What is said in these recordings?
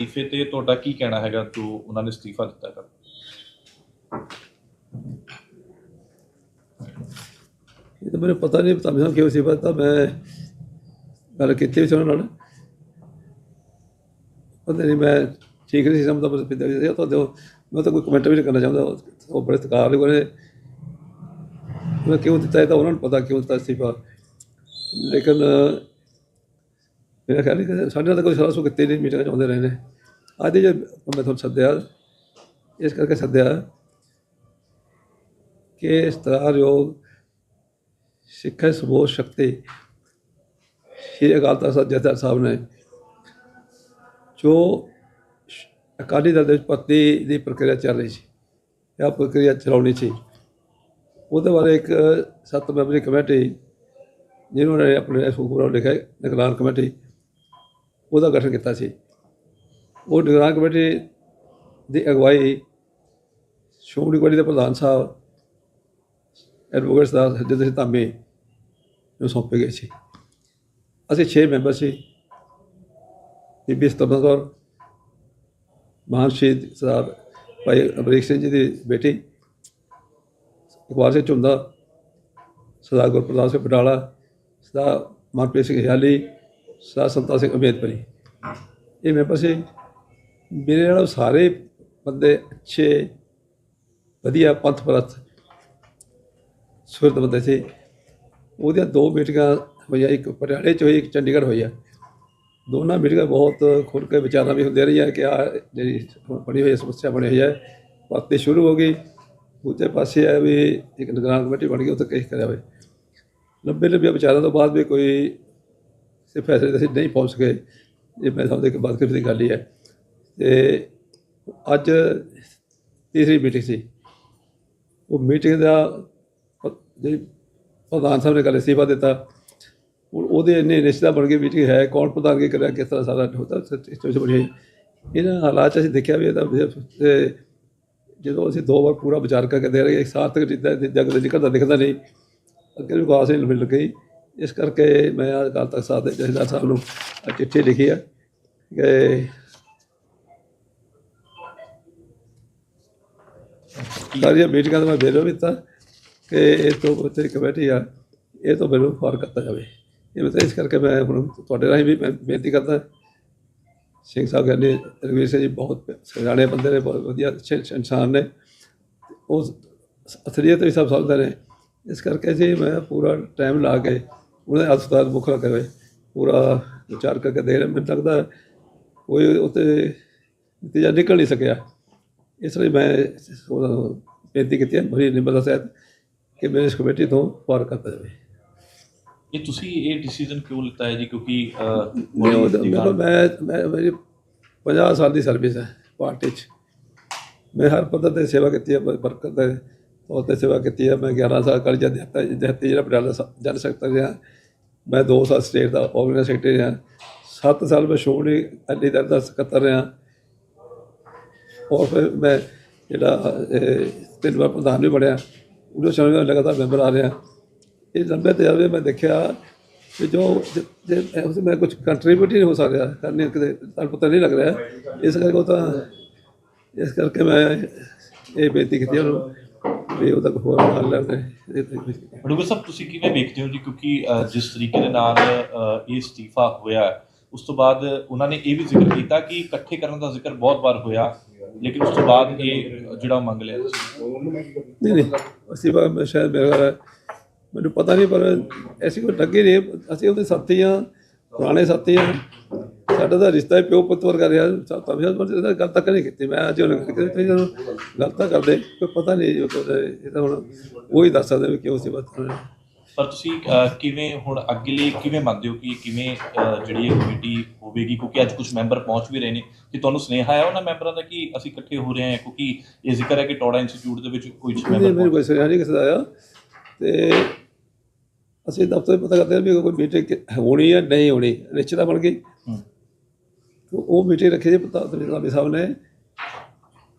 ਇਫੇ ਤੇ ਤੁਹਾਡਾ ਕੀ ਕਹਿਣਾ ਹੈਗਾ ਜੋ ਉਹਨਾਂ ਨੇ ਅਸਤੀਫਾ ਦਿੱਤਾ ਕਰ ਇਹ ਤਾਂ ਮੈਨੂੰ ਪਤਾ ਨਹੀਂ, ਤਾਂ ਮੈਨੂੰ ਕਿਉਂ ਸੀ ਪਤਾ ਮੈਂ ਗੱਲ ਕੀਤੀ ਸੀ ਉਹਨਾਂ ਨਾਲ। ਪਤਾ ਨਹੀਂ, ਮੈਂ ਠੀਕ ਨਹੀਂ ਸੀ, ਸਮਝਦਾ ਪਰ ਪਿੱਛੇ ਇਹ ਤਾਂ ਦਿਓ ਮੈਂ ਤਾਂ ਕੋਈ ਕਮੈਂਟ ਵੀ ਨਹੀਂ ਕਰਨਾ ਚਾਹੁੰਦਾ। ਉਹ- ਬੜੇ ਸਤਿਕਾਰ ਵਾਲੇ ਮੈਂ ਕਿਉਂ ਦਿੱਤਾ ਤਾਂ ਉਹਨਾਂ ਨੂੰ ਪਤਾ, ਕਿਉਂ ਦਿੱਤਾ ਸੀ ਪਰ ਲੇਕਿਨ, ਮੇਰਾ ਖਿਆਲ ਹੈ ਕਿ ਸਾਡੇ ਨਾਲ ਤਾਂ ਕੋਈ ਸਲਾਹ ਸੂ ਕੀਤੀ ਨਹੀਂ, ਮੀਟਿੰਗ ਚਾਹੁੰਦੇ ਰਹੇ ਨੇ। ਅੱਜ ਜੇ ਮੈਂ ਤੁਹਾਨੂੰ ਸੱਦਿਆ, ਇਸ ਕਰਕੇ ਸੱਦਿਆ ਕਿ ਸਤਿਕਾਰਯੋਗ ਸਿੱਖਿਆ ਸਮੂਹ ਸ਼ਕਤੀ ਸ਼੍ਰੀ ਅਕਾਲ ਤਖਤ ਸਾਹਿਬ ਜਥੇਦਾਰ ਸਾਹਿਬ ਨੇ, ਜੋ ਅਕਾਲੀ ਦਲ ਦੇ ਵਿੱਚ ਭਰਤੀ ਦੀ ਪ੍ਰਕਿਰਿਆ ਚੱਲ ਰਹੀ ਸੀ ਇਹ ਪ੍ਰਕਿਰਿਆ ਚਲਾਉਣੀ ਸੀ, ਉਹਦੇ ਬਾਰੇ ਇੱਕ ਸੱਤ ਮੈਂਬਰੀ ਕਮੇਟੀ ਜਿਹਨਾਂ ਨੇ ਆਪਣੇ ਇਸ ਲਿਖਿਆ, ਨਿਗਰਾਨ ਕਮੇਟੀ, ਉਹਦਾ ਗਠਨ ਕੀਤਾ ਸੀ। ਉਹ ਨਿਗਰਾਨ ਕਮੇਟੀ ਦੀ ਅਗਵਾਈ ਸ਼੍ਰੋਮਣੀ ਕਮੇਟੀ ਦੇ ਪ੍ਰਧਾਨ ਸਾਹਿਬ ਐਡਵੋਕੇਟ ਸਾਹਿਬ ਹਰਜਿੰਦਰ ਸਿੰਘ ਧਾਮੀ ਨੂੰ ਸੌਂਪੇ ਗਏ ਸੀ। ਅਸੀਂ 6 ਮੈਂਬਰ ਸੀ। ਬੀਬੀ ਸਤਬਨ ਕੌਰ, ਮਹਾਨ ਸ਼ਹੀਦ ਸਾਹਿਬ ਭਾਈ ਅਮਰੀਕ ਸਿੰਘ ਜੀ ਦੀ ਬੇਟੀ, ਇਕਬਾਲ ਸਿੰਘ ਝੁੰਦਾ, ਸਰਦਾਰ ਗੁਰਪ੍ਰਸਾਦ ਸਿੰਘ ਬਟਾਲਾ ਸਰਦਾਰ ਮਨਪ੍ਰੀਤ ਸਿੰਘ ਹਿਆਲੀ ਸਰਦਾਰ ਸੰਤਾ ਸਿੰਘ ਅਮੇਦਪੁਰੀ ਇਹ ਮੈਂਬਰ ਸੀ। ਮੇਰੇ ਨਾਲ ਸਾਰੇ ਬੰਦੇ ਅੱਛੇ, ਵਧੀਆ ਪੰਥ ਪ੍ਰਸਤ। ਸੁਰਤ ਬੰਦੇ ਸੀ। ਉਹਦੀਆਂ ਦੋ ਮੀਟਿੰਗਾਂ ਹੋਈਆਂ, ਇੱਕ ਪਟਿਆਲੇ ਚ ਹੋਈ, ਇੱਕ ਚੰਡੀਗੜ੍ਹ ਹੋਈ ਆ। ਦੋਨਾਂ ਮੀਟਿੰਗਾਂ ਬਹੁਤ ਖੁੱਲ ਕੇ ਵਿਚਾਰਾਂ ਵੀ ਹੁੰਦੀਆਂ ਰਹੀਆਂ ਕਿ ਆ ਜਿਹੜੀ ਬਣੀ ਹੋਈ ਸਮੱਸਿਆ ਬਣੀ ਹੋਈ ਹੈ ਪਾਤੇ ਸ਼ੁਰੂ ਹੋ ਗਈ। ਦੂਜੇ ਪਾਸੇ ਆ ਵੀ ਇੱਕ ਨਿਗਰਾਨ ਕਮੇਟੀ ਬਣ ਗਈ ਉਹ ਤਾਂ ਕੇਸ ਕਰਿਆ ਹੋਵੇ। ਲੰਬੇ ਲੰਬੇ ਵਿਚਾਰਾਂ ਤੋਂ ਬਾਅਦ ਵੀ ਕੋਈ ਸੇ ਫੈਸਲੇ ਤੇ ਅਸੀਂ ਨਹੀਂ ਪਹੁੰਚ ਸਕੇ। ਇਹ ਮੈਂ ਸਮਝਦਾ ਕਿ ਬਾਤ ਦੀ ਗੱਲ ਹੀ ਹੈ। ਤੇ ਅੱਜ ਤੀਸਰੀ ਮੀਟਿੰਗ ਸੀ। ਉਹ ਮੀਟਿੰਗ ਦਾ ਜਿਹੜੀ ਪ੍ਰਧਾਨ ਸਾਹਿਬ ਨੇ ਗੱਲ ਅਸਤੀਫਾ ਦਿੱਤਾ। ਹੁਣ ਉਹਦੇ ਇੰਨੇ ਰਿਸ਼ਤਾ ਬਣ ਗਈ ਮੀਟਿੰਗ ਹੈ, ਕੌਣ ਪ੍ਰਧਾਨਗੀ ਕਰਿਆ, ਕਿਸ ਤਰ੍ਹਾਂ ਸਾਰਾ ਹੁੰਦਾ ਸਿਚੁਏਸ਼ਨ ਬਣੀ ਇਹਨਾਂ ਹਾਲਾਤ 'ਚ ਅਸੀਂ ਦੇਖਿਆ ਵੀ ਇਹਦਾ ਜਦੋਂ ਅਸੀਂ ਦੋ ਵਾਰ ਪੂਰਾ ਵਿਚਾਰ ਕਰਕੇ ਦੇ ਰਹੇ ਇੱਕ ਸਾਰਥਕ ਜਿੱਦਾਂ ਜਗ ਦੇ ਨਿਕਲਦਾ, ਦਿਖਦਾ ਨਹੀਂ। ਅੱਗੇ ਵੀ ਕਾਸ ਨਹੀਂ ਮਿਲ ਗਈ। ਇਸ ਕਰਕੇ ਮੈਂ ਅੱਜ ਕੱਲ੍ਹ ਤੱਕ ਸਾਥ ਦੇ ਜਥੇਦਾਰ ਸਾਹਿਬ ਨੂੰ ਚਿੱਠੀ ਲਿਖੀ ਹੈ ਕਿ ਸਾਰੀਆਂ ਮੀਟਿੰਗਾਂ ਦਾ ਮੈਂ ਬੇਰੋ ਦਿੱਤਾ ਕਿ ਇਹ ਤੋਂ ਉੱਤੇ ਕਮੇਟੀ ਆ, ਇਹ ਤੋਂ ਮੈਨੂੰ ਫਾਰ ਕਰਤਾ ਜਾਵੇ। ਇਹ ਮੈਂ ਇਸ ਕਰਕੇ ਮੈਂ ਹੁਣ ਤੁਹਾਡੇ ਰਾਹੀਂ ਵੀ ਮੈਂ ਬੇਨਤੀ ਕਰਦਾ, ਸਿੰਘ ਸਾਹਿਬ ਕਹਿੰਦੇ ਰਵੀਰ ਸਿੰਘ ਜੀ ਬਹੁਤ ਸਿਆਣੇ ਬੰਦੇ ਨੇ, ਬਹੁਤ ਵਧੀਆ ਅੱਛੇ ਇਨਸਾਨ ਨੇ, ਉਹ ਅਸਲੀਅਤ ਵੀ ਸਭ ਸਮਝਦੇ ਨੇ। ਇਸ ਕਰਕੇ ਜੀ ਮੈਂ ਪੂਰਾ ਟਾਈਮ ਲਾ ਕੇ ਉਹਦੇ ਹਸਪਤਾਲ ਮੁੱਖ ਰੱਖੇ ਹੋਏ ਪੂਰਾ ਵਿਚਾਰ ਕਰਕੇ ਦੇ ਰਿਹਾ ਮੈਨੂੰ ਲੱਗਦਾ ਕੋਈ ਉੱਤੇ ਨਤੀਜਾ ਨਿਕਲ ਨਹੀਂ ਸਕਿਆ। ਇਸ ਲਈ ਮੈਂ ਬੇਨਤੀ ਕੀਤੀ ਹੈ ਬੜੀ ਨਿਮਰਤਾ ਸਹਿਤ ਕਿ ਮੇਰੇ ਇਸ ਕਮੇਟੀ ਤੋਂ ਪਾਰ ਕਰਤਾ ਜਾਵੇ। ਇਹ ਤੁਸੀਂ ਇਹ ਡਿਸੀਜਨ ਕਿਉਂ ਲਿੱਤਾ ਹੈ ਜੀ? ਕਿਉਂਕਿ ਮੈਂ ਮੈਂ ਮੇਰੀ 50 ਸਾਲ ਦੀ ਸਰਵਿਸ ਹੈ ਪਾਰਟੀ 'ਚ। ਮੈਂ ਹਰ ਪੱਧਰ ਤੇ ਸੇਵਾ ਕੀਤੀ ਹੈ ਬਰਕਤ ਦੇ ਤੌਰ ਤੇ ਸੇਵਾ ਕੀਤੀ ਹੈ। ਮੈਂ 11 ਸਾਲ ਕਾਲਜ ਅਧਿਆਪਕ ਜਹਤੀ ਜਿਹੜਾ ਪਟਿਆਲਾ ਜਨ ਸਕੱਤਰ ਰਿਹਾ। ਮੈਂ 2 ਸਾਲ ਸਟੇਟ ਦਾ ਆਰਗੇਨਾਈਜ਼ ਸੈਕਟਰੀ ਰਿਹਾ। 7 ਸਾਲ ਮੈਂ ਸ਼੍ਰੋਮਣੀ ਅਕਾਲੀ ਦਲ ਦਾ ਸਕੱਤਰ ਰਿਹਾ। ਔਰ ਫਿਰ ਮੈਂ ਜਿਹੜਾ ਤਿੰਨ ਵਾਰ ਪ੍ਰਧਾਨ ਵੀ ਬਣਿਆ। ਉਹਦੇ ਸਮੇਂ ਮੈਂ ਲਗਾਤਾਰ ਮੈਂਬਰ ਆ ਰਿਹਾ। ਇਹ ਲੰਬੇ ਤਜਰਬੇ ਮੈਂ ਦੇਖਿਆ ਕਿ ਜੋ ਜੇ ਉਸ ਮੈਂ ਕੁਝ ਕੰਟਰੀਬਿਊਟ ਹੀ ਨਹੀਂ ਹੋ ਸਕਿਆ ਕਰਨੇ ਕਿਤੇ, ਤੁਹਾਨੂੰ ਪਤਾ ਨਹੀਂ ਲੱਗ ਰਿਹਾ। ਇਸ ਕਰਕੇ ਉਹ ਤਾਂ, ਇਸ ਕਰਕੇ ਮੈਂ ਇਹ ਬੇਨਤੀ ਕੀਤੀ ਉਹਨੂੰ ਵੀ ਉਹਦਾ ਕੋਈ ਹੋਰ ਹੱਲ ਲੈਣੇ ਬੜੂਗਾ ਸਾਹਿਬ, ਤੁਸੀਂ ਕਿਵੇਂ ਵੇਖਦੇ ਹੋ ਜੀ? ਕਿਉਂਕਿ ਜਿਸ ਤਰੀਕੇ ਦੇ ਨਾਲ ਇਹ ਅਸਤੀਫਾ ਹੋਇਆ ਉਸ ਤੋਂ ਬਾਅਦ ਉਹਨਾਂ ਨੇ ਇਹ ਵੀ ਜ਼ਿਕਰ ਕੀਤਾ ਕਿ ਇਕੱਠੇ ਕਰਨ ਦਾ ਜ਼ਿਕਰ ਬਹੁਤ ਵਾਰ ਹੋਇਆ, ਲੇਕਿਨ ਉਸ ਤੋਂ ਬਾਅਦ ਇਹ ਜਿਹੜਾ ਮੰਗ ਲਿਆ। ਨਹੀਂ ਨਹੀਂ, ਅਸੀਂ ਬਾ ਸ਼ਾਇਦ ਮੇਰਾ ਮੈਨੂੰ ਪਤਾ ਨਹੀਂ, ਪਰ ਐਸੀ ਕੋਈ ਲੱਗੇ ਨਹੀਂ ਅਸੀਂ ਉਹਦੇ ਸਾਥੀ ਹਾਂ, ਪੁਰਾਣੇ ਸਾਥੀ ਹਾਂ। ਸਾਡਾ ਤਾਂ ਰਿਸ਼ਤਾ ਹੀ ਪਿਓ ਪੁੱਤ ਵਰਗਾ ਰਿਹਾ। ਤਾਂ ਵੀ ਪਰ ਗੱਲ ਤੱਕ ਨਹੀਂ ਕੀਤੀ। ਮੈਂ ਅੱਜ ਉਹਨੇ ਕਿਤੇ ਤੁਸੀਂ ਜਦੋਂ ਗੱਲ ਤਾਂ ਕਰਦੇ, ਕੋਈ ਪਤਾ ਨਹੀਂ, ਇਹ ਤਾਂ ਹੁਣ ਉਹ ਹੀ ਦੱਸ ਸਕਦੇ ਵੀ ਕਿਉਂ ਸੀ ਬਸ ਪਰ ਤੁਸੀਂ ਅਹ, ਕਿਵੇਂ ਹੁਣ ਅੱਗੇ ਲਈ ਕਿਵੇਂ ਮੰਨਦੇ ਹੋ ਕਿ ਕਿਵੇਂ ਅਹ, ਜਿਹੜੀ ਇਹ ਕਮੇਟੀ ਹੋਵੇਗੀ? ਕਿਉਂਕਿ ਅੱਜ ਕੁਝ ਮੈਂਬਰ ਪਹੁੰਚ ਵੀ ਰਹੇ ਨੇ। ਕਿ ਤੁਹਾਨੂੰ ਸੁਨੇਹਾ ਆਇਆ ਉਹਨਾਂ ਮੈਂਬਰਾਂ ਦਾ ਕਿ ਅਸੀਂ ਇਕੱਠੇ ਹੋ ਰਹੇ ਹਾਂ ਕਿਉਂਕਿ ਇਹ ਜ਼ਿਕਰ ਹੈ ਕਿ ਟੋੜਾ ਇੰਸਟੀਚਿਊਟ ਦੇ ਵਿੱਚ ਕੁਝ ਨਹੀਂ ਮੈਂਬਰ ਮੈਨੂੰ ਕੋਈ ਸੁਨੇਹਾ ਨਹੀਂ ਕਿਸੇ ਦਾ ਆਇਆ। ਤੇ ਅਸੀਂ ਦਫ਼ਤਰ ਪਤਾ ਕਰਦੇ ਹਾਂ ਵੀ ਕੋਈ ਮੀਟਿੰਗ ਹੋਣੀ ਹੈ ਨਹੀਂ ਹੋਣੀ। ਨਿਸ਼ਚਿਤਾ ਬਣ ਗਈ। ਹੂੰ। ਤੇ ਉਹ ਮੀਟਿੰਗ ਰੱਖੀ ਜੀ ਪਤਾ ਤਰੀਕੇ ਸਾਹਿਬ ਨੇ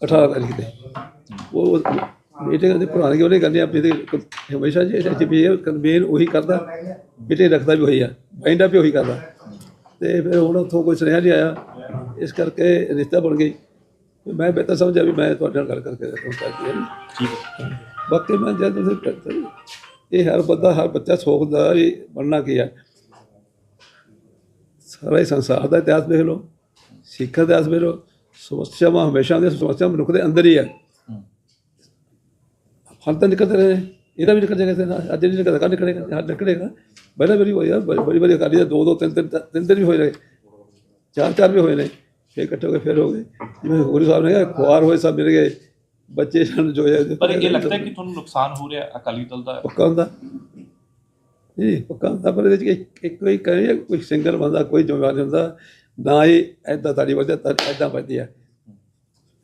18 ਤਾਰੀਖ ਤੇ ਉਹ ਮੀਟਿੰਗ ਦੀ ਪ੍ਰਧਾਨਗੀ ਉਹਨੇ ਕਰਨੀ ਆਪਣੀ ਤੇ ਹਮੇਸ਼ਾ ਜੀ ਇਹ ਵੀ ਕਨਵੀਨ ਉਹੀ ਕਰਦਾ ਮੀਟਿੰਗ ਰੱਖਦਾ ਵੀ ਉਹੀ ਆ ਬਾਈਂਡਾ ਵੀ ਉਹੀ ਕਰਦਾ। ਤੇ ਫਿਰ ਹੁਣ ਉੱਥੋਂ ਕੋਈ ਸੁਨੇਹਾ ਨਹੀਂ ਆਇਆ ਇਸ ਕਰਕੇ ਰਿਸ਼ਤਾ ਬਣ ਗਈ। ਮੈਂ ਬਿਹਤਰ ਸਮਝਿਆ ਵੀ ਮੈਂ ਤੁਹਾਡੇ ਨਾਲ ਗੱਲ ਕਰਕੇ ਤੁਹਾਨੂੰ ਕਰਦੀ ਹਾਂ ਠੀਕ ਬਾਕੀ ਮੈਂ ਜਦ ਤੁਸੀਂ ਕਰਦੇ ਇਹ ਹਰ ਬੰਦਾ ਹਰ ਬੱਚਾ ਸੋਚਦਾ ਵੀ ਬਣਨਾ ਕੀ ਹੈ ਸਾਰਾ ਹੀ ਸੰਸਾਰ ਦਾ ਇਤਿਹਾਸ ਦੇਖ ਲਓ ਸਿੱਖ ਦਾ ਇਤਿਹਾਸ ਦੇਖ ਲਓ ਸਮੱਸਿਆਵਾਂ ਹਮੇਸ਼ਾ ਦੀਆਂ ਸਮੱਸਿਆ ਮਨੁੱਖ ਦੇ ਅੰਦਰ ਹੀ ਹੈ ਹੂੰ। ਫਲ ਤਾਂ ਨਿਕਲਦੇ ਰਹੇ। ਇਹਦਾ ਵੀ ਨਿਕਲ ਜਾਏਗਾ। ਅੱਜ ਨਹੀਂ ਨਿਕਲਦਾ ਕੱਲ੍ਹ ਨਿਕਲੇਗਾ ਹਾਂ ਨਿਕਲੇਗਾ। ਪਹਿਲਾਂ ਵਾਰੀ ਹੋਇਆ ਬੜੀ ਬੜੀ ਅਕਾਲੀ ਦਾ ਦੋ ਦੋ ਤਿੰਨ ਤਿੰਨ ਤਿੰਨ ਦਿਨ ਵੀ ਹੋਏ ਨੇ ਚਾਰ ਚਾਰ ਵੀ ਹੋਏ ਨੇ ਫਿਰ ਇਕੱਠੇ ਹੋ ਗਏ ਫਿਰ ਹੋ ਗਏ। ਜਿਵੇਂ ਗੁਰੂ ਸਾਹਿਬ ਨੇ ਕਿਹਾ ਖੁਆਰ ਹੋਏ ਸਭ ਮਿਲ ਗਏ। ਬੱਚੇ ਸਨ ਜੋ ਹੈ ਪਰ ਇਹ ਲੱਗਦਾ ਕਿ ਤੁਹਾਨੂੰ ਨੁਕਸਾਨ ਹੋ ਰਿਹਾ ਅਕਾਲੀ ਦਲ ਦਾ? ਪੱਕਾ ਹੁੰਦਾ। ਜੀ ਪੱਕਾ ਹੁੰਦਾ ਪਰ ਇਹਦੇ ਵਿੱਚ ਕੋਈ ਕਹੇ ਕੋਈ ਸਿੰਗਲ ਬੰਦਾ ਕੋਈ ਜ਼ਿੰਮੇਵਾਰ ਨਹੀਂ ਹੁੰਦਾ ਨਾ ਹੀ ਐਦਾਂ ਤਾੜੀ ਵੱਜਦਾ ਤਾਂ ਐਦਾਂ ਵੱਜਦੀ ਹੈ